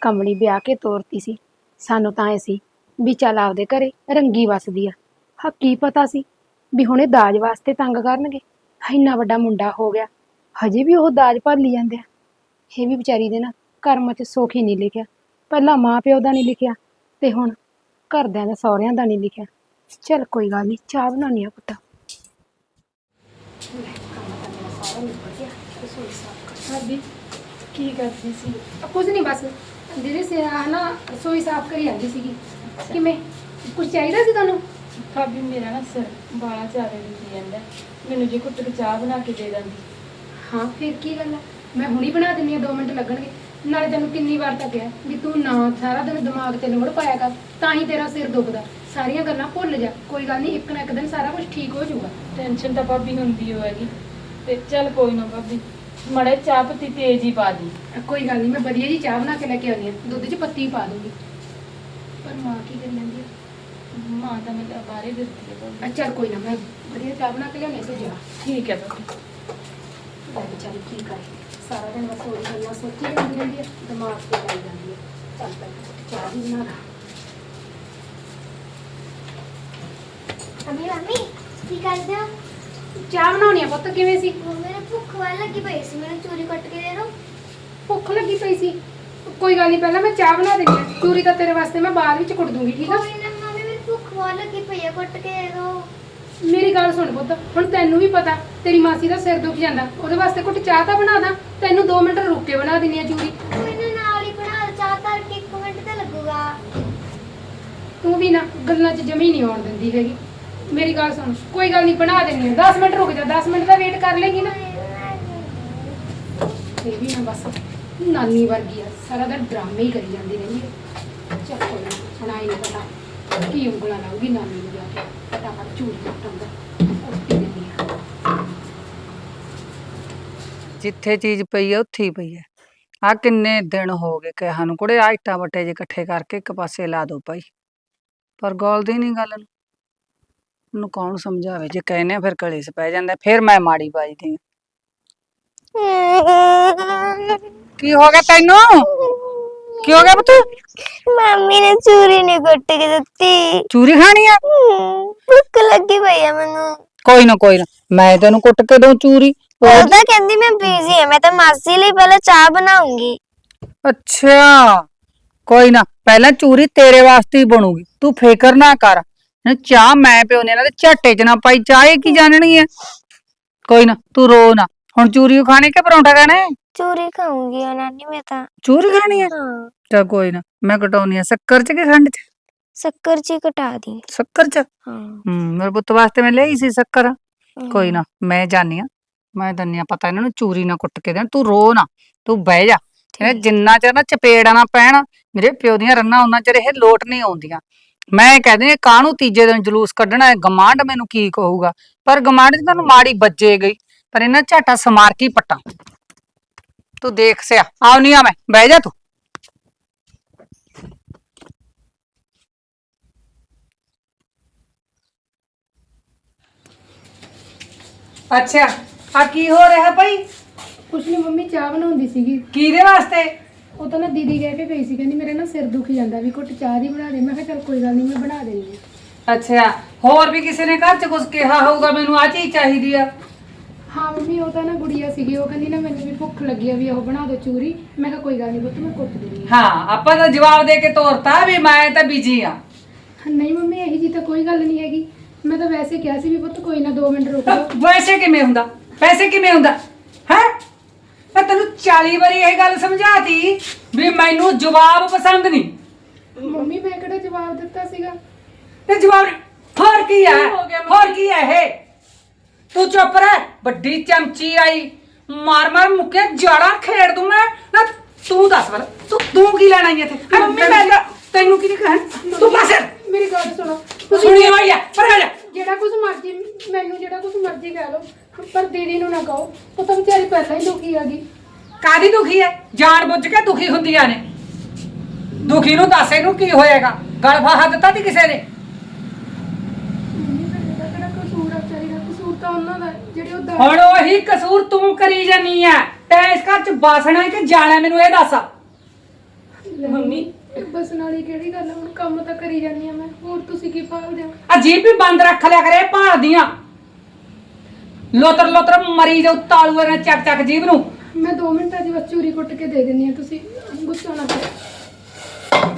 Speaker 4: ਕਮਲੀ ਵਿਆਹ ਕੇ ਤੋਰਤੀ ਸੀ। ਸਾਨੂੰ ਤਾਂ ਐ ਸੀ ਵੀ ਚੱਲ ਆਪਦੇ ਘਰੇ ਰੰਗੀ ਵਸਦੀ ਆ। ਹਾਂ ਕੀ ਪਤਾ ਸੀ ਵੀ ਹੁਣੇ ਦਾਜ ਵਾਸਤੇ ਤੰਗ ਕਰਨਗੇ। ਇੰਨਾ ਵੱਡਾ ਮੁੰਡਾ ਹੋ ਗਿਆ। ਹਜੇ ਵੀ ਉਹ ਦਾਜ ਭਾਲੀ ਜਾਂਦੇ ਆ। ਇਹ ਵੀ ਵਿਚਾਰੀ ਦੇ ਨਾ ਕਰਮ 'ਚ ਸੁੱਖ ਹੀ ਨਹੀਂ ਲਿਖਿਆ। ਪਹਿਲਾਂ ਮਾਂ ਪਿਓ ਦਾ ਨਹੀਂ ਲਿਖਿਆ ਤੇ ਹੁਣ ਘਰਦਿਆਂ ਦਾ ਸਹੁਰਿਆਂ ਦਾ ਨਹੀਂ ਲਿਖਿਆ। ਚੱਲ ਕੋਈ ਗੱਲ ਨਹੀਂ ਚਾਹ ਬਣਾਉਣੀ ਆ ਪੁੱਤ।
Speaker 3: ਭਾਬੀ ਕੀ ਕਰਦੀ ਸੀ?
Speaker 4: ਕੁਝ ਨਹੀਂ ਬਸ ਦੀਦੀ ਸੇ ਨਾ ਰਸੋਈ ਸਾਫ਼ ਕਰੀ ਜਾਂਦੀ ਸੀਗੀ। ਕਿਵੇਂ? ਕੁਝ ਚਾਹੀਦਾ ਸੀ ਤੁਹਾਨੂੰ?
Speaker 3: ਭਾਬੀ ਮੇਰਾ ਨਾ ਸਿਰ ਬਾਲਾ ਚਾਰੇ ਜਾਂਦਾ। ਮੈਨੂੰ ਜੇ ਕੁੱਟ ਕੇ ਚਾਹ ਬਣਾ ਕੇ ਦੇ ਦਿੰਦੀ।
Speaker 4: ਹਾਂ ਫਿਰ ਕੀ ਗੱਲ ਹੈ ਮੈਂ ਹੁਣੀ ਬਣਾ ਦਿੰਨੀ ਆ 2 ਮਿੰਟ ਲੱਗਣਗੇ। ਨਾਲੇ ਤੈਨੂੰ ਕਿੰਨੀ ਵਾਰ ਤਾਂ ਕਿਹਾ ਵੀ ਤੂੰ ਨਾ ਸਾਰਾ ਦਿਨ ਦਿਮਾਗ ਤੇ ਲੋੜ ਪਾਇਆ ਕਰ ਤਾਂ ਹੀ ਤੇਰਾ ਸਿਰ ਦੁਖਦਾ। ਸਾਰੀਆਂ ਗੱਲਾਂ ਭੁੱਲ ਜਾ। ਕੋਈ ਗੱਲ ਨਹੀਂ ਇੱਕ ਨਾ ਇੱਕ ਦਿਨ ਸਾਰਾ ਕੁਝ ਠੀਕ ਹੋ ਜਾਊਗਾ।
Speaker 3: ਟੈਨਸ਼ਨ ਤਾਂ ਭਾਬੀ ਹੁੰਦੀ ਹੋਏਗੀ ਤੇ ਚੱਲ ਕੋਈ ਨਾ ਭਾਬੀ ਮੜੇ ਚਾਹ ਪੱਤੀ ਤੇਜ਼ ਹੀ ਪਾ ਦੀ।
Speaker 4: ਕੋਈ ਗੱਲ ਨਹੀਂ ਮੈਂ ਵਧੀਆ ਜੀ ਚਾਹ ਬਣਾ ਕੇ ਲੈ ਕੇ ਆਉਣੀ ਆ। ਦੁੱਧ 'ਚ ਪੱਤੀ ਪਾ ਦੂੰਗੀ। ਪਰ ਮਾਂ ਕੀ ਕਰੀ ਜਾਂਦੀ ਆ?
Speaker 3: ਮਾਂ ਤਾਂ ਮੇਰੇ ਬਾਰੇ ਦਿੱਤੀ ਹੈ ਭਾਬੀ।
Speaker 4: ਅੱਛਾ ਕੋਈ ਨਾ ਮੈਂ ਵਧੀਆ ਚਾਹ ਬਣਾ ਕੇ ਲਿਆਉਣੀ ਤੂੰ ਜਾ।
Speaker 3: ਠੀਕ ਹੈ ਭਾਬੀ।
Speaker 4: ਲੈ ਵਿਚਾਰੀ ਕੀ ਕਰੇ ਸਾਰਾ ਦਿਨ ਬਸ ਉਹੀ ਗੱਲਾਂ ਸੋਚੀ ਜਾਂਦੀ ਰਹਿੰਦੀ ਹੈ ਦਿਮਾਗ ਤੇ ਲਾਈ ਜਾਂਦੀ ਹੈ ਚੱਲ ਪਹਿਲਾਂ ਚਾਹ ਵੀ ਬਣਾ
Speaker 5: ਅਮੀ ਮੰਮੀ ਕੀ ਕਰਦੇ ਹੋ?
Speaker 4: ਚਾਹ ਬਣਾਉਣੀ ਆ ਪੁੱਤ ਕਿਵੇਂ ਸੀ?
Speaker 5: ਉਹ ਮੇਰੇ ਭੁੱਖ ਵਾਲ ਲੱਗੀ ਪਈ ਸੀ ਮੈਨੂੰ ਚੂਰੀ ਕੱਟ ਕੇ ਦੇ ਦਿਓ
Speaker 4: ਭੁੱਖ ਲੱਗੀ ਪਈ ਸੀ। ਕੋਈ ਗੱਲ ਨਹੀਂ ਪਹਿਲਾਂ ਮੈਂ ਚਾਹ ਬਣਾ ਦਿੰਦੀ ਹਾਂ ਚੂਰੀ ਤਾਂ ਤੇਰੇ ਵਾਸਤੇ ਮੈਂ ਬਾਅਦ ਵਿੱਚ ਕੁੱਟ ਦੂੰਗੀ ਠੀਕ ਆ?
Speaker 5: ਕੋਈ ਨਾ ਮੰਮੀ ਮੇਰੀ ਭੁੱਖ ਵਾਲ ਲੱਗੀ ਪਈ ਹੈ ਕੱਟ ਕੇ ਦੇ ਦਿਓ
Speaker 4: ਮੇਰੀ ਗੱਲ ਸੁਣ ਪੁੱਤ ਹੁਣ ਤੈਨੂੰ ਵੀ ਪਤਾ ਤੇਰੀ ਮਾਸੀ ਦਾ ਸਿਰ ਦੁਖ ਜਾਂਦਾ ਉਹਦੇ ਵਾਸਤੇ ਕੁੱਟ ਚਾਹ ਤਾਂ ਬਣਾ ਦਾਂ ਤੈਨੂੰ 2 ਮਿੰਟ ਰੁਕ ਕੇ ਬਣਾ ਦਿੰਨੀ ਆ ਚੂਰੀ।
Speaker 5: ਕੋਈ ਨਾ ਨਾਲ ਹੀ ਬਣਾ ਚਾਹ ਤਰ ਕੇ 1 ਮਿੰਟ ਤਾਂ ਲੱਗੂਗਾ।
Speaker 4: ਤੂੰ ਵੀ ਨਾ ਗੱਲਾਂ 'ਚ ਜਮੀ ਨਹੀਂ ਆਉਣ ਦਿੰਦੀ ਹੈਗੀ। ਮੇਰੀ ਗੱਲ ਸੁਣ ਕੋਈ ਗੱਲ ਨਹੀਂ ਬਣਾ ਆ। 10 ਮਿੰਟ ਰੁਕ ਜਾ 10 ਮਿੰਟ ਦਾ ਵੇਟ ਕਰ ਲੇਗੀ ਨਾ। ਫਿਰ ਵੀ ਨਾ ਬਸ ਨਾਨੀ ਵਰਗੀ ਆ ਸਾਰਾ ਦਿਨ ਡਰਾਮੇ ਹੀ ਕਰੀ ਜਾਂਦੀ ਰਹਿੰਦੀ ਹੈ ਹੁਣ ਆਈ ਨਹੀਂ ਪਤਾ ਕੀ ਉਂਗਲਾਂ ਲਾਉਗੀ ਨਾਨੀ ਨੂੰ। ਫਟਾਫਟ
Speaker 1: ਜਿੱਥੇ ਚੀਜ਼ ਪਈ ਆ, ਉੱਥੇ ਹੀ ਪਈ ਆ। ਆ ਕਿੰਨੇ ਦਿਨ ਹੋ ਗਏ ਕਿਹਾ ਨੂੰ ਕੁੜੇ ਆ ਇੱਟਾਂ ਵੱਟੇ ਜੇ ਇਕੱਠੇ ਕਰਕੇ ਇੱਕ ਪਾਸੇ ਲਾ ਦੋ ਭਾਈ। ਪਰ ਗੋਲਦੀ ਨਹੀਂ ਗੱਲ ਨੂੰ। ਕੌਣ ਸਮਝਾਵੇ? ਜੇ ਕਹਿੰਦੇ ਫਿਰ ਫਿਰ ਕਲੇਸ਼ ਪੈ ਜਾਂਦਾ। ਫਿਰ ਮੈਂ ਮਾੜੀ ਵੱਜਦੀ ਆ। ਕੀ ਹੋ ਗਿਆ ਤੈਨੂੰ? ਕੀ ਹੋ ਗਿਆ ਪੁੱਤ?
Speaker 5: ਮੰਮੀ ਨੇ ਚੂਰੀ ਨਹੀਂ ਕੁੱਟ ਕੇ ਦਿੱਤੀ।
Speaker 1: ਚੂਰੀ ਖਾਣੀ ਆ?
Speaker 5: ਹਮ, ਭੁੱਖ ਲੱਗੀ ਪਈ ਆ ਮੈਨੂੰ।
Speaker 1: ਕੋਈ ਨਾ ਕੋਈ ਨਾ। ਮੈਂ ਤੈਨੂੰ ਕੁੱਟ ਕੇ ਦਊਂ ਚੂਰੀ। ਉਹ-
Speaker 5: ਤਾਂ ਕਹਿੰਦੀ ਮੈਂ ਬਿਜ਼ੀ ਆ ਮੈਂ ਤਾਂ ਮਾਸੀ ਲਈ ਪਹਿਲਾਂ ਚਾਹ ਬਣਾਉਂਗੀ।
Speaker 1: ਅੱਛਾ। ਕੋਈ ਨਾ ਪਹਿਲਾਂ ਚੂਰੀ ਤੇਰੇ ਵਾਸਤੇ ਹੀ ਬਣੂਗੀ। ਤੂੰ ਫਿਕਰ ਨਾ ਕਰ। ਚਾਹ ਮੈਂ ਪਿਉਨੇ ਦੇ ਝਾਟੇ ਚ ਨਾ ਪਾਈ। ਚਾਹ ਇਹ ਕੀ ਜਾਣਣੀ ਹੈ ਕੋਈ ਨਾ ਤੂੰ ਰੋ ਨਾ। ਹੁਣ ਚੂਰੀ ਓ ਖਾਣੀ ਕਿ ਪਰੌਂਠਾ ਖਾਣਾ ਹੈ?
Speaker 5: ਚੂਰੀ ਖਾਉਂਗੀ ਉਹ ਨਾਨੀ ਮੈਂ ਤਾਂ।
Speaker 1: ਚੂਰੀ ਖਾਣੀ ਹੈ
Speaker 5: ਹਾਂ।
Speaker 1: ਚਾ ਕੋਈ ਨਾ ਮੈਂ ਕਟਾਉਣੀ ਆ ਸ਼ੱਕਰ ਚ ਕਿ ਖੰਡ ਚ?
Speaker 5: ਸ਼ੱਕਰ ਜੀ ਘਟਾ ਦੀ।
Speaker 1: ਸ਼ੱਕਰ ਚ?
Speaker 5: ਹਾਂ।
Speaker 1: ਹੂੰ ਮੇਰੇ ਪੁੱਤ ਵਾਸਤੇ ਮੈਂ ਲਈ ਸੀ ਸ਼ੱਕਰ। ਕੋਈ ਨਾ ਮੈਂ ਜਾਣੀ ਆ ਮੈਂ ਦੰਨਿਆ ਪਤਾ ਇਹਨਾਂ ਨੂੰ ਚੂਰੀ ਨਾ ਕੁੱਟ ਕੇ ਦੇਣ। ਤੂੰ ਰੋ ਨਾ ਤੂੰ ਬਹਿ ਜਾ। ਇਹ ਜਿੰਨਾ ਚਿਰ ਨਾ ਚਪੇੜਾ ਨਾ ਪੈਣ ਮੇਰੇ ਪਿਓ ਦੀਆਂ ਰੰਨਾਂ ਉਹਨਾਂ ਚਿਰ ਇਹ ਲੋਟ ਨਹੀਂ ਆਉਂਦੀਆਂ। ਮੈਂ ਕਹਦੇ ਕਾਹਨੂੰ ਤੀਜੇ ਦਿਨ ਜਲੂਸ ਕੱਢਣਾ ਹੈ? ਗਮਾਂਡ ਮੈਨੂੰ ਕੀ ਕਹੂਗਾ? ਪਰ ਗਮਾਂਡ ਚ ਤੁਹਾਨੂੰ ਮਾੜੀ ਵੱਜੇ ਗਈ ਪਰ ਇਹਨਾਂ ਝਾਟਾ ਸਮਾਰ ਕੀ ਪੱਟਾਂ? ਤੂੰ ਦੇਖ ਸਿਆ ਆਉਣੀ ਆ ਮੈਂ ਬਹਿ ਜਾ ਤੂੰ। ਅੱਛਾ ਆ ਕੀ ਹੋ ਰਿਹਾ ਭਾਈ?
Speaker 4: ਕੁਛ ਨਹੀਂ ਮੰਮੀ ਚਾਹ ਬਣਾਉਂਦੀ ਸੀਗੀ।
Speaker 1: ਕਿਹਦੇ ਵਾਸਤੇ?
Speaker 4: ਉਹ ਤਾਂ ਨਾ ਦੀਦੀ ਕਹਿ ਕੇ ਗਈ ਸੀ ਕਹਿੰਦੀ ਮੇਰਾ ਨਾ ਸਿਰ ਦੁਖੀ ਜਾਂਦਾ ਵੀ ਘੁੱਟ ਚਾਹ ਦੀ ਬਣਾ ਦੇ। ਮੈਂ ਕਿਹਾ ਚੱਲ ਕੋਈ ਗੱਲ ਨਹੀਂ ਮੈਂ ਬਣਾ ਦੇਣੀ ਆ
Speaker 1: ਅੱਛਾ ਹੋਰ ਵੀ ਕਿਸੇ ਨੇ ਘਰ ਚ ਕੁਝ ਕਿਹਾ ਹੋਊਗਾ ਮੈਨੂੰ ਆ ਚੀਜ਼ ਚਾਹੀਦੀ ਆ।
Speaker 4: ਹਾਂ ਮੰਮੀ ਉਹ ਤਾਂ ਨਾ ਗੁੜੀਆ ਸੀਗੀ ਉਹ ਕਹਿੰਦੀ ਨਾ ਮੈਨੂੰ ਵੀ ਭੁੱਖ ਲੱਗੀ ਆ ਵੀ ਉਹ ਬਣਾ ਦਿਓ ਚੂਰੀ। ਮੈਂ ਕਿਹਾ ਕੋਈ ਗੱਲ ਨਹੀਂ ਪੁੱਤ ਮੈਂ ਕੁੱਟ ਦਿੰਦੀ
Speaker 1: ਹਾਂ। ਆਪਾਂ ਤਾਂ ਜਵਾਬ ਦੇ ਕੇ ਤੋਰਤਾ ਵੀ ਮੈਂ ਤਾਂ ਬਿਜ਼ੀ ਆ।
Speaker 4: ਨਹੀਂ ਮੰਮੀ ਇਹੀ ਜੀ ਤਾਂ ਕੋਈ ਗੱਲ ਨਹੀਂ ਹੈਗੀ। ਮੈਂ ਤਾਂ ਵੈਸੇ ਕਿਹਾ ਸੀ ਵੀ ਪੁੱਤ ਕੋਈ ਨਾ 2 ਮਿੰਟ ਰੁਕ ਜਾਓ।
Speaker 1: ਵੈਸੇ ਕਿਵੇਂ ਹੁੰਦਾ? ਪੈਸੇ ਕਿਵੇਂ ਹੁੰਦਾ? ਹੈ? ਮੈਂ ਤੈਨੂੰ 40 ਵਾਰੀ ਇਹ ਗੱਲ ਸਮਝਾਤੀ ਵੀ ਮੈਨੂੰ ਜਵਾਬ ਪਸੰਦ ਨਹੀਂ।
Speaker 4: ਮੰਮੀ ਮੈਂ ਕਿਹੜਾ ਜਵਾਬ ਦਿੱਤਾ ਸੀਗਾ?
Speaker 1: ਤੇ ਜਵਾਬ ਹੋਰ ਕੀ ਹੈ? ਹੋਰ ਕੀ ਹੈ ਇਹ? ਤੂੰ ਚੁੱਪ ਰਹਿ। ਵੱਡੀ ਚਮਚੀ ਆਈ। ਮਾਰ ਮਾਰ ਮੁੱਕੇ ਜੜਾ ਖੇੜ ਦੂੰ ਮੈਂ। ਨਾ ਤੂੰ ਦੱਸ ਬਲ ਤੂੰ ਤੂੰ ਕੀ ਲੈਣਾ ਈ ਇੱਥੇ? ਮੰਮੀ ਮੈਂ ਤਾਂ ਤੈਨੂੰ ਕੀ ਕਹਿਣ ਤੂੰ ਪਾਸੇ
Speaker 4: ਮੇਰੀ ਗੱਲ ਸੁਣੋ।
Speaker 1: ਸੁਣੀ ਹੋਈ ਆ। ਪਰ ਜਾ।
Speaker 4: ਜਿਹੜਾ ਕੁਝ ਮਰਜ਼ੀ ਮੈਨੂੰ ਜਿਹੜਾ ਕੁਝ ਮਰਜ਼ੀ ਕਹਿ ਲਓ ਪਰ ਦੀਦੀ ਨੂੰ ਨਾ ਕਹੋ ਉਹ ਤਾਂ ਵਿਚਾਰੀ ਪਹਿਲਾਂ ਹੀ ਦੁਖੀ ਆ ਗਈ।
Speaker 1: ਕਾਦੀ ਦੁਖੀ ਹੈ ਜਾਣ ਬੁੱਝ ਕੇ ਦੁਖੀ ਹੁੰਦੀਆਂ ਨੇ। ਦੁਖੀ ਨੂੰ ਦੱਸ ਇਹਨੂੰ ਕੀ ਹੋਏਗਾ? ਗਲ ਫਾਹਾ ਦਿੱਤਾ ਤੀ ਕਿਸੇ ਨੇ?
Speaker 4: ਮੰਮੀ ਫਿਰ ਇਹਦਾ ਕਿਹੜਾ ਕਸੂਰ ਆ ਵਿਚਾਰੀ ਦਾ? ਕਸੂਰ ਤਾਂ ਉਹਨਾਂ ਦਾ ਹੈ, ਜਿਹੜੇ ਉਹ ਦਾਦੀ
Speaker 1: ਹੁਣ ਉਹੀ ਕਸੂਰ ਤੂੰ ਕਰੀ ਜਾਨੀ ਆ ਤੈਂ ਇਸ ਘਰ ਚ ਬਾਸਣਾ ਕਿ ਜਾਣਾ ਮੈਨੂੰ ਇਹ ਦੱਸ।
Speaker 4: ਮੰਮੀ ਬਸ ਨਾਲੀ ਕਿਹੜੀ ਗੱਲ ਆ? ਹੁਣ ਕੰਮ ਤਾਂ ਕਰੀ ਜਾਂਦੀ ਆ ਮੈਂ। ਹੋਰ ਤੁਸੀਂ ਕੀ ਭਾਲਦੇ ਹੋ?
Speaker 1: ਅਜੀਬ ਵੀ ਬੰਦ ਰੱਖ ਲਿਆ ਕਰੇ ਭਾਲਦੀਆਂ। ਲੋਤਰ ਲੋਤਰ ਮਰੀ ਜਾਊ ਤਾਲੂ ਨਾਲ ਚੱਕ ਚੱਕ ਜੀਬ ਨੂੰ।
Speaker 4: ਮੈਂ 2 ਮਿੰਟਾਂ ਦੀ ਬਸ ਚੂਰੀ ਕੁੱਟ ਕੇ ਦੇ ਦਿੰਦੀ ਆ। ਤੁਸੀਂ ਗੁੱਸਾ ਨਾ ਕਰੋ।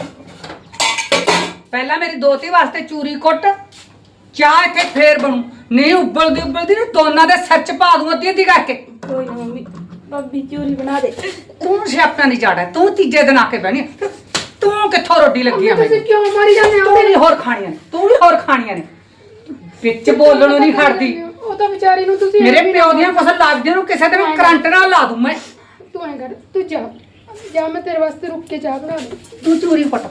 Speaker 1: ਪਹਿਲਾਂ ਮੇਰੀ ਦੋਤੀ ਵਾਸਤੇ ਚੂਰੀ ਕੁੱਟ ਚਾਹ ਇੱਥੇ ਫੇਰ ਬਣੂ। ਨਹੀਂ ਉਬਲਦੀ ਉਬਲਦੀ ਨੇ ਦੋਨਾਂ ਦੇ ਸਿਰ ਚ ਪਾ ਦੂੰ ਅੱਧੀ ਅੱਧੀ ਕਰਕੇ।
Speaker 2: ਕੋਈ ਨਾ ਮੰਮੀ ਭਾਬੀ ਚੂਰੀ ਬਣਾ ਦੇ।
Speaker 1: ਤੂੰ ਸਿਆਪਾ ਨਹੀਂ ਚਾੜਾ ਤੂੰ ਤੀਜੇ ਦਿਨ ਆ ਕੇ ਬਹਿਣੀ ਆ। ਤੂੰ ਕਿੱਥੋਂ ਰੋਟੀ ਲੱਗੀ ਆ
Speaker 4: ਤੁਸੀਂ ਕਿਉਂ ਮਾਰੀ ਜਾਂਦੇ
Speaker 1: ਤੂੰ ਵੀ ਹੋਰ ਖਾਣੀਆਂ ਨੇ ਤੂੰ ਵੀ ਹੋਰ ਖਾਣੀਆਂ ਨੇ। ਵਿੱਚ ਬੋਲਣੋਂ ਨਹੀਂ ਹਟਦੀ।
Speaker 4: ਉਹ ਤਾਂ ਵਿਚਾਰੀ ਨੂੰ ਤੁਸੀਂ
Speaker 1: ਮੇਰੇ ਪਿਓ ਦੀਆਂ ਫਸਲ ਲੱਗਦੀਆਂ ਨੂੰ ਕਿਸੇ ਦਿਨ ਕਰੰਟ ਨਾਲ ਲਾ ਦੂੰ ਮੈਂ।
Speaker 4: ਤੂੰ ਐਂ ਕਰ ਤੂੰ ਜਾ ਜਾ ਮੈਂ ਤੇਰੇ ਵਾਸਤੇ ਰੁਕ ਕੇ ਚਾਹ ਬਣਾ ਦੂੰ
Speaker 1: ਤੂੰ ਚੂਰੀ ਕੁੱਟ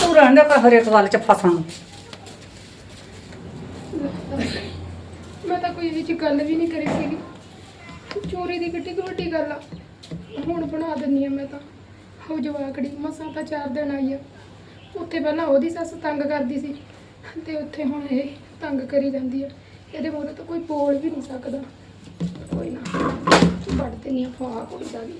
Speaker 1: ਤੂੰ ਰਹਿਣ ਦੇ ਕਰ ਹਰੇਕ ਗੱਲ ਚ ਫਸਣ।
Speaker 4: ਮੈਂ ਤਾਂ ਕੋਈ ਵਿੱਚ ਗੱਲ ਵੀ ਨਹੀਂ ਕਰੀ ਸੀਗੀ। ਚੋਰੀ ਦੀ ਕਿੱਡੀ ਕੁ ਵੱਡੀ ਗੱਲ ਆ। ਹੁਣ ਬਣਾ ਦਿੰਨੀ ਆ ਮੈਂ ਤਾਂ। ਉਹ ਜਵਾਕੜੀ ਮਸਾਂ ਤਾਂ ਚਾਰ ਦਿਨ ਆਈ ਆ। ਉੱਥੇ ਪਹਿਲਾਂ ਉਹਦੀ ਸੱਸ ਤੰਗ ਕਰਦੀ ਸੀ ਤੇ ਉੱਥੇ ਹੁਣ ਇਹ ਤੰਗ ਕਰੀ ਜਾਂਦੀ ਆ। ਇਹਦੇ ਮੂਹਰੇ ਤਾਂ ਕੋਈ ਬੋਲ ਵੀ ਨਹੀਂ ਸਕਦਾ। ਕੋਈ ਨਾ ਵੱਢ ਦਿੰਨੀ ਆ ਫਾ ਕੋਈ ਦਾ ਵੀ